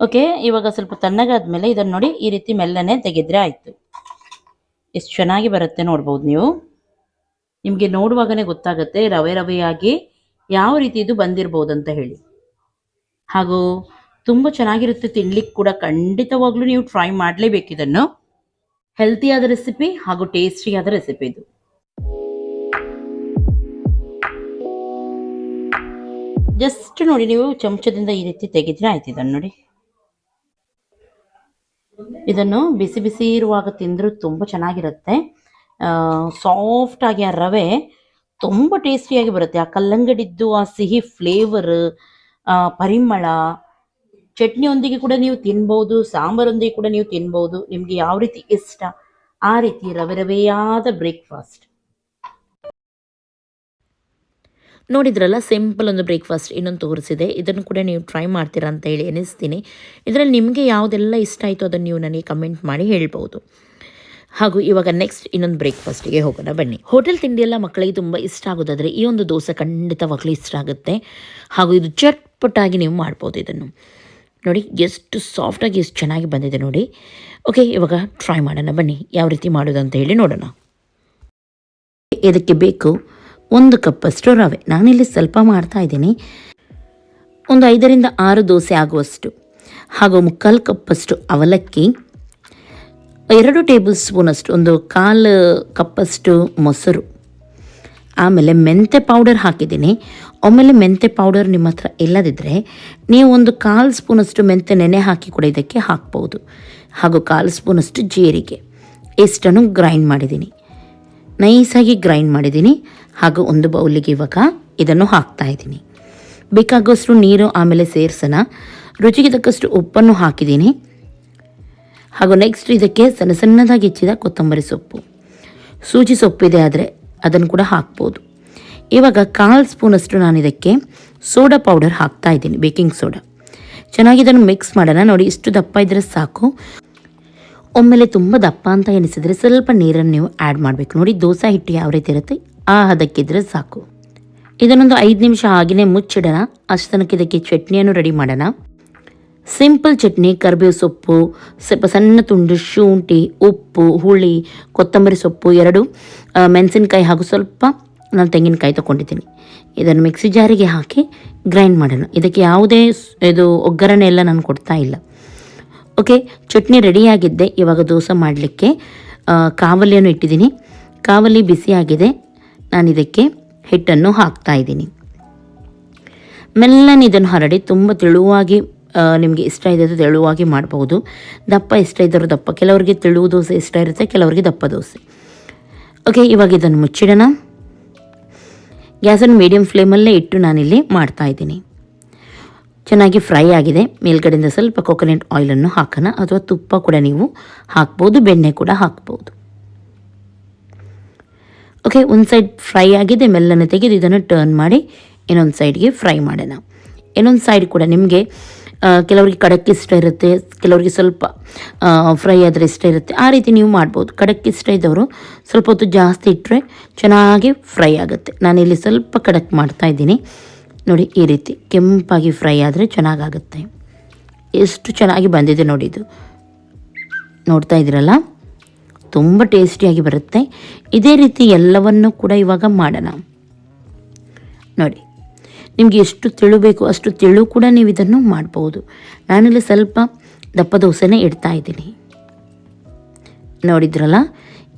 ಓಕೆ ಇವಾಗ ಸ್ವಲ್ಪ ತಣ್ಣಗಾದ್ಮೇಲೆ ಇದನ್ನು ನೋಡಿ ಈ ರೀತಿ ಮೆಲ್ಲನೆ ತೆಗೆದ್ರೆ ಆಯಿತು. ಎಷ್ಟು ಚೆನ್ನಾಗಿ ಬರುತ್ತೆ ನೋಡ್ಬೋದು ನೀವು. ನಿಮಗೆ ನೋಡುವಾಗನೇ ಗೊತ್ತಾಗುತ್ತೆ ರವೆ ರವೆಯಾಗಿ ಯಾವ ರೀತಿ ಇದು ಬಂದಿರ್ಬೋದು ಅಂತ ಹೇಳಿ. ಹಾಗೂ ತುಂಬ ಚೆನ್ನಾಗಿರುತ್ತೆ ತಿನ್ಲಿಕ್ಕೆ ಕೂಡ ಖಂಡಿತವಾಗ್ಲೂ ನೀವು ಟ್ರೈ ಮಾಡಲೇಬೇಕು ಇದನ್ನು. ಹೆಲ್ತಿಯಾದ ರೆಸಿಪಿ ಹಾಗೂ ಟೇಸ್ಟಿಯಾದ ರೆಸಿಪಿ ಇದು. ಜಸ್ಟ್ ನೋಡಿ, ನೀವು ಚಮಚದಿಂದ ಈ ರೀತಿ ತೆಗೆದ್ರೆ ಆಯ್ತು ಇದನ್ನು ನೋಡಿ. ಇದನ್ನು ಬಿಸಿ ಬಿಸಿ ಇರುವಾಗ ತಿಂದರೂ ತುಂಬ ಚೆನ್ನಾಗಿರುತ್ತೆ. ಸಾಫ್ಟ್ ಆಗಿ ಆ ರವೆ ತುಂಬ ಟೇಸ್ಟಿಯಾಗಿ ಬರುತ್ತೆ. ಆ ಕಲ್ಲಂಗಡಿದ್ದು ಆ ಸಿಹಿ ಫ್ಲೇವರ್ ಪರಿಮಳ ಚಟ್ನಿಯೊಂದಿಗೆ ಕೂಡ ನೀವು ತಿನ್ಬೋದು, ಸಾಂಬಾರೊಂದಿಗೆ ಕೂಡ ನೀವು ತಿನ್ಬೋದು, ನಿಮಗೆ ಯಾವ ರೀತಿ ಇಷ್ಟ, ಆ ರೀತಿ ರವೆ ರವೆಯಾದ ಬ್ರೇಕ್ಫಾಸ್ಟ್ ನೋಡಿದ್ರಲ್ಲ ಸಿಂಪಲ್ ಒಂದು ಬ್ರೇಕ್ಫಾಸ್ಟ್ ಇನ್ನೊಂದು ತೋರಿಸಿದೆ. ಇದನ್ನು ಕೂಡ ನೀವು ಟ್ರೈ ಮಾಡ್ತೀರಾ ಅಂತ ಹೇಳಿ ಎನಿಸ್ತೀನಿ. ಇದರಲ್ಲಿ ನಿಮಗೆ ಯಾವುದೆಲ್ಲ ಇಷ್ಟ ಆಯಿತು ಅದನ್ನು ನೀವು ನನಗೆ ಕಮೆಂಟ್ ಮಾಡಿ ಹೇಳ್ಬೋದು. ಹಾಗೂ ಇವಾಗ ನೆಕ್ಸ್ಟ್ ಇನ್ನೊಂದು ಬ್ರೇಕ್ಫಾಸ್ಟಿಗೆ ಹೋಗೋಣ ಬನ್ನಿ. ಹೋಟೆಲ್ ತಿಂಡಿ ಎಲ್ಲ ಮಕ್ಕಳಿಗೆ ತುಂಬ ಇಷ್ಟ ಆಗೋದಾದರೆ ಈ ಒಂದು ದೋಸೆ ಖಂಡಿತವಾಗ್ಲೂ ಇಷ್ಟ ಆಗುತ್ತೆ. ಹಾಗೂ ಇದು ಚಟ್ಪಟಾಗಿ ನೀವು ಮಾಡ್ಬೋದು ಇದನ್ನು. ನೋಡಿ, ಎಷ್ಟು ಸಾಫ್ಟಾಗಿ ಎಷ್ಟು ಚೆನ್ನಾಗಿ ಬಂದಿದೆ ನೋಡಿ. ಓಕೆ ಇವಾಗ ಟ್ರೈ ಮಾಡೋಣ. ಬನ್ನಿ, ಯಾವ ರೀತಿ ಮಾಡೋದು ಅಂತ ಹೇಳಿ ನೋಡೋಣ. ಇದಕ್ಕೆ ಬೇಕು? ಒಂದು ಕಪ್ಪಷ್ಟು ರವೆ. ನಾನಿಲ್ಲಿ ಸ್ವಲ್ಪ ಮಾಡ್ತಾ ಇದ್ದೀನಿ. ಒಂದು ಐದರಿಂದ ಆರು ದೋಸೆ ಆಗುವಷ್ಟು. ಹಾಗೂ ಮುಕ್ಕಾಲು ಕಪ್ಪಷ್ಟು ಅವಲಕ್ಕಿ. ಎರಡು ಟೇಬಲ್ ಸ್ಪೂನಷ್ಟು ಒಂದು ಕಾಲು ಕಪ್ಪಷ್ಟು ಮೊಸರು. ಆಮೇಲೆ ಮೆಂತೆ ಪೌಡರ್ ಹಾಕಿದ್ದೀನಿ. ಆಮೇಲೆ ಮೆಂತೆ ಪೌಡರ್ ನಿಮ್ಮ ಹತ್ರ ಇಲ್ಲದಿದ್ದರೆ ನೀವು ಒಂದು ಕಾಲು ಸ್ಪೂನಷ್ಟು ಮೆಂತೆ ನೆನೆ ಹಾಕಿ ಕೂಡ ಇದಕ್ಕೆ ಹಾಕ್ಬೋದು. ಹಾಗೂ ಕಾಲು ಸ್ಪೂನಷ್ಟು ಜೀರಿಗೆ. ಇಷ್ಟನ್ನು ಗ್ರೈಂಡ್ ಮಾಡಿದ್ದೀನಿ. ನೈಸಾಗಿ ಗ್ರೈಂಡ್ ಮಾಡಿದ್ದೀನಿ. ಹಾಗೂ ಒಂದು ಬೌಲಿಗೆ ಇವಾಗ ಇದನ್ನು ಹಾಕ್ತಾ ಇದ್ದೀನಿ. ಬೇಕಾಗುವಷ್ಟು ನೀರು ಆಮೇಲೆ ಸೇರ್ಸೋಣ. ರುಚಿಗೆ ತಕ್ಕಷ್ಟು ಉಪ್ಪನ್ನು ಹಾಕಿದ್ದೀನಿ. ಹಾಗೂ ನೆಕ್ಸ್ಟ್ ಇದಕ್ಕೆ ಸಣ್ಣ ಸಣ್ಣದಾಗಿ ಹೆಚ್ಚಿದ ಕೊತ್ತಂಬರಿ ಸೊಪ್ಪು. ಸೂಜಿ ಸೊಪ್ಪಿದೆ ಆದರೆ ಅದನ್ನು ಕೂಡ ಹಾಕ್ಬೋದು. ಇವಾಗ ಸ್ಪೂನ್ ಸ್ಪೂನಷ್ಟು ನಾನು ಇದಕ್ಕೆ ಸೋಡಾ ಪೌಡರ್ ಹಾಕ್ತಾ ಇದ್ದೀನಿ, ಬೇಕಿಂಗ್ ಸೋಡಾ. ಚೆನ್ನಾಗಿ ಇದನ್ನು ಮಿಕ್ಸ್ ಮಾಡೋಣ. ನೋಡಿ, ಇಷ್ಟು ದಪ್ಪ ಇದ್ದರೆ ಸಾಕು. ಒಮ್ಮೆಲೆ ತುಂಬ ದಪ್ಪ ಅಂತ ಎನಿಸಿದರೆ ಸ್ವಲ್ಪ ನೀರನ್ನು ನೀವು ಆ್ಯಡ್ ಮಾಡಬೇಕು. ನೋಡಿ, ದೋಸೆ ಹಿಟ್ಟು ಯಾವ ರೀತಿ ಇರುತ್ತೆ? ಆ ಹದಕ್ಕಿದ್ರೆ ಸಾಕು. ಇದನ್ನೊಂದು ಐದು ನಿಮಿಷ ಹಾಗೆಯೇ ಮುಚ್ಚಿಡೋಣ. ಅಷ್ಟು ತನಕ ಇದಕ್ಕೆ ಚಟ್ನಿಯನ್ನು ರೆಡಿ ಮಾಡೋಣ. ಸಿಂಪಲ್ ಚಟ್ನಿ, ಕರಿಬೇವು ಸೊಪ್ಪು, ಸ್ವಲ್ಪ ಸಣ್ಣ ತುಂಡು ಶುಂಠಿ, ಉಪ್ಪು, ಹುಳಿ, ಕೊತ್ತಂಬರಿ ಸೊಪ್ಪು ಎರಡು ಮೆಣಸಿನ್ಕಾಯಿ ಹಾಗೂ ಸ್ವಲ್ಪ ನಾನು ತೆಂಗಿನಕಾಯಿ ತೊಗೊಂಡಿದ್ದೀನಿ ಇದನ್ನು ಮಿಕ್ಸಿ ಜಾರಿಗೆ ಹಾಕಿ ಗ್ರೈಂಡ್ ಮಾಡೋಣ. ಇದಕ್ಕೆ ಯಾವುದೇ ಇದು ಒಗ್ಗರಣೆ ಎಲ್ಲ ನಾನು ಕೊಡ್ತಾ ಇಲ್ಲ. ಓಕೆ ಚಟ್ನಿ ರೆಡಿಯಾಗಿದ್ದೆ ಇವಾಗ ದೋಸೆ ಮಾಡಲಿಕ್ಕೆ ಕಾವಲಿಯನ್ನು ಇಟ್ಟಿದ್ದೀನಿ. ಕಾವಲಿ ಬಿಸಿಯಾಗಿದೆ ನಾನು ಇದಕ್ಕೆ ಹಿಟ್ಟನ್ನು ಹಾಕ್ತಾ ಇದ್ದೀನಿ. ಮೆಲ್ಲನೆ ಇದನ್ನು ಹರಡಿ ತುಂಬ ತೆಳುವಾಗಿ ನಿಮಗೆ ಇಷ್ಟ ಇದೆ ಅದು ತೆಳುವಾಗಿ ಮಾಡಬಹುದು. ದಪ್ಪ ಇಷ್ಟ ಇದ್ದರೂ ದಪ್ಪ. ಕೆಲವರಿಗೆ ತೆಳು ದೋಸೆ ಇಷ್ಟ ಇರುತ್ತೆ, ಕೆಲವರಿಗೆ ದಪ್ಪ ದೋಸೆ. ಓಕೆ ಇವಾಗ ಇದನ್ನು ಮುಚ್ಚಿಡೋಣ. ಗ್ಯಾಸನ್ನು ಮೀಡಿಯಮ್ ಫ್ಲೇಮಲ್ಲೇ ಇಟ್ಟು ನಾನಿಲ್ಲಿ ಮಾಡ್ತಾ ಇದ್ದೀನಿ. ಚೆನ್ನಾಗಿ ಫ್ರೈ ಆಗಿದೆ. ಮೇಲ್ಗಡೆಯಿಂದ ಸ್ವಲ್ಪ ಕೊಕೊನೆಟ್ ಆಯಿಲನ್ನು ಹಾಕೋಣ. ಅಥವಾ ತುಪ್ಪ ಕೂಡ ನೀವು ಹಾಕ್ಬೋದು, ಬೆಣ್ಣೆ ಕೂಡ ಹಾಕ್ಬೋದು. ಓಕೆ ಒಂದು ಸೈಡ್ ಫ್ರೈ ಆಗಿದೆ ಮೆಲ್ಲನ್ನು ತೆಗೆದು ಇದನ್ನು ಟರ್ನ್ ಮಾಡಿ ಇನ್ನೊಂದು ಸೈಡ್ಗೆ ಫ್ರೈ ಮಾಡೋಣ. ಇನ್ನೊಂದು ಸೈಡ್ ಕೂಡ ನಿಮಗೆ ಕೆಲವರಿಗೆ ಕಡಕ್ಕೆ ಇಷ್ಟ ಇರುತ್ತೆ, ಕೆಲವರಿಗೆ ಸ್ವಲ್ಪ ಫ್ರೈ ಆದರೆ ಇಷ್ಟ ಇರುತ್ತೆ. ಆ ರೀತಿ ನೀವು ಮಾಡ್ಬೋದು. ಕಡಕ್ಕೆ ಇಷ್ಟ ಇದ್ದವರು ಸ್ವಲ್ಪ ಹೊತ್ತು ಜಾಸ್ತಿ ಇಟ್ಟರೆ ಚೆನ್ನಾಗಿ ಫ್ರೈ ಆಗುತ್ತೆ. ನಾನಿಲ್ಲಿ ಸ್ವಲ್ಪ ಕಡಕ್ ಮಾಡ್ತಾ ಇದ್ದೀನಿ. ನೋಡಿ, ಈ ರೀತಿ ಕೆಂಪಾಗಿ ಫ್ರೈ ಆದರೆ ಚೆನ್ನಾಗಾಗುತ್ತೆ. ಎಷ್ಟು ಚೆನ್ನಾಗಿ ಬಂದಿದೆ ನೋಡಿ ಇದು. ನೋಡ್ತಾ ಇದ್ದೀರಲ್ಲ? ತುಂಬ ಟೇಸ್ಟಿಯಾಗಿ ಬರುತ್ತೆ. ಇದೇ ರೀತಿ ಎಲ್ಲವನ್ನು ಕೂಡ ಇವಾಗ ಮಾಡೋಣ. ನೋಡಿ ನಿಮಗೆ ಎಷ್ಟು ತೆಳು ಬೇಕು ಅಷ್ಟು ತೆಳು ಕೂಡ ನೀವು ಇದನ್ನು ಮಾಡ್ಬೋದು. ನಾನಿಲ್ಲಿ ಸ್ವಲ್ಪ ದಪ್ಪ ದೋಸೆನೇ ಇಡ್ತಾ ಇದ್ದೀನಿ. ನೋಡಿದ್ರಲ್ಲ?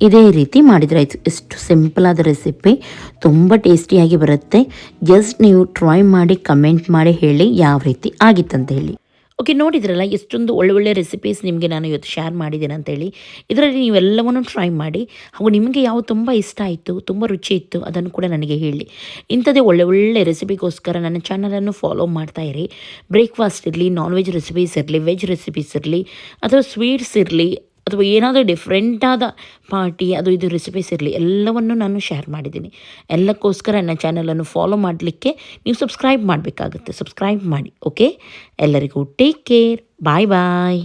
ಇದೇ ರೀತಿ ಮಾಡಿದ್ರೆ ಆಯಿತು. ಎಷ್ಟು ಸಿಂಪಲ್ ಆದ ರೆಸಿಪಿ. ತುಂಬ ಟೇಸ್ಟಿಯಾಗಿ ಬರುತ್ತೆ. ಜಸ್ಟ್ ನೀವು ಟ್ರೈ ಮಾಡಿ, ಕಮೆಂಟ್ ಮಾಡಿ ಹೇಳಿ, ಯಾವ ರೀತಿ ಆಗಿತ್ತಂತ ಹೇಳಿ. ಓಕೆ ನೋಡಿದ್ರಲ್ಲ, ಎಷ್ಟೊಂದು ಒಳ್ಳೊಳ್ಳೆ ರೆಸಿಪೀಸ್ ನಿಮಗೆ ನಾನು ಇವತ್ತು ಶೇರ್ ಮಾಡಿದ್ದೇನೆ ಅಂತೇಳಿ. ಇದರಲ್ಲಿ ನೀವೆಲ್ಲವನ್ನು ಟ್ರೈ ಮಾಡಿ, ಹಾಗೂ ನಿಮಗೆ ಯಾವ ತುಂಬ ಇಷ್ಟ ಆಯಿತು, ತುಂಬ ರುಚಿ ಇತ್ತು, ಅದನ್ನು ಕೂಡ ನನಗೆ ಹೇಳಿ. ಇಂಥದ್ದೇ ಒಳ್ಳೆ ಒಳ್ಳೆ ರೆಸಿಪಿಗೋಸ್ಕರ ನನ್ನ ಚಾನಲನ್ನು ಫಾಲೋ ಮಾಡ್ತಾ ಇರಿ. ಬ್ರೇಕ್ಫಾಸ್ಟ್ ಇರಲಿ ನಾನ್ ವೆಜ್ ರೆಸಿಪೀಸ್ ಇರಲಿ ವೆಜ್ ರೆಸಿಪೀಸ್ ಇರಲಿ, ಅಥವಾ ಸ್ವೀಟ್ಸ್ ಇರಲಿ ಅಥವಾ ಏನಾದರೂ ಡಿಫ್ರೆಂಟಾದ ಪಾರ್ಟಿ ಅದು ಇದು ರೆಸಿಪೀಸ್ ಇರಲಿ, ಎಲ್ಲವನ್ನು ನಾನು ಶೇರ್ ಮಾಡಿದ್ದೀನಿ. ಎಲ್ಲಕ್ಕೋಸ್ಕರ ನನ್ನ ಚಾನಲನ್ನು ಫಾಲೋ ಮಾಡಲಿಕ್ಕೆ ನೀವು ಸಬ್ಸ್ಕ್ರೈಬ್ ಮಾಡಬೇಕಾಗುತ್ತೆ. ಸಬ್ಸ್ಕ್ರೈಬ್ ಮಾಡಿ ಓಕೆ ಎಲ್ಲರಿಗೂ ಟೇಕ್ ಕೇರ್ ಬಾಯ್ ಬಾಯ್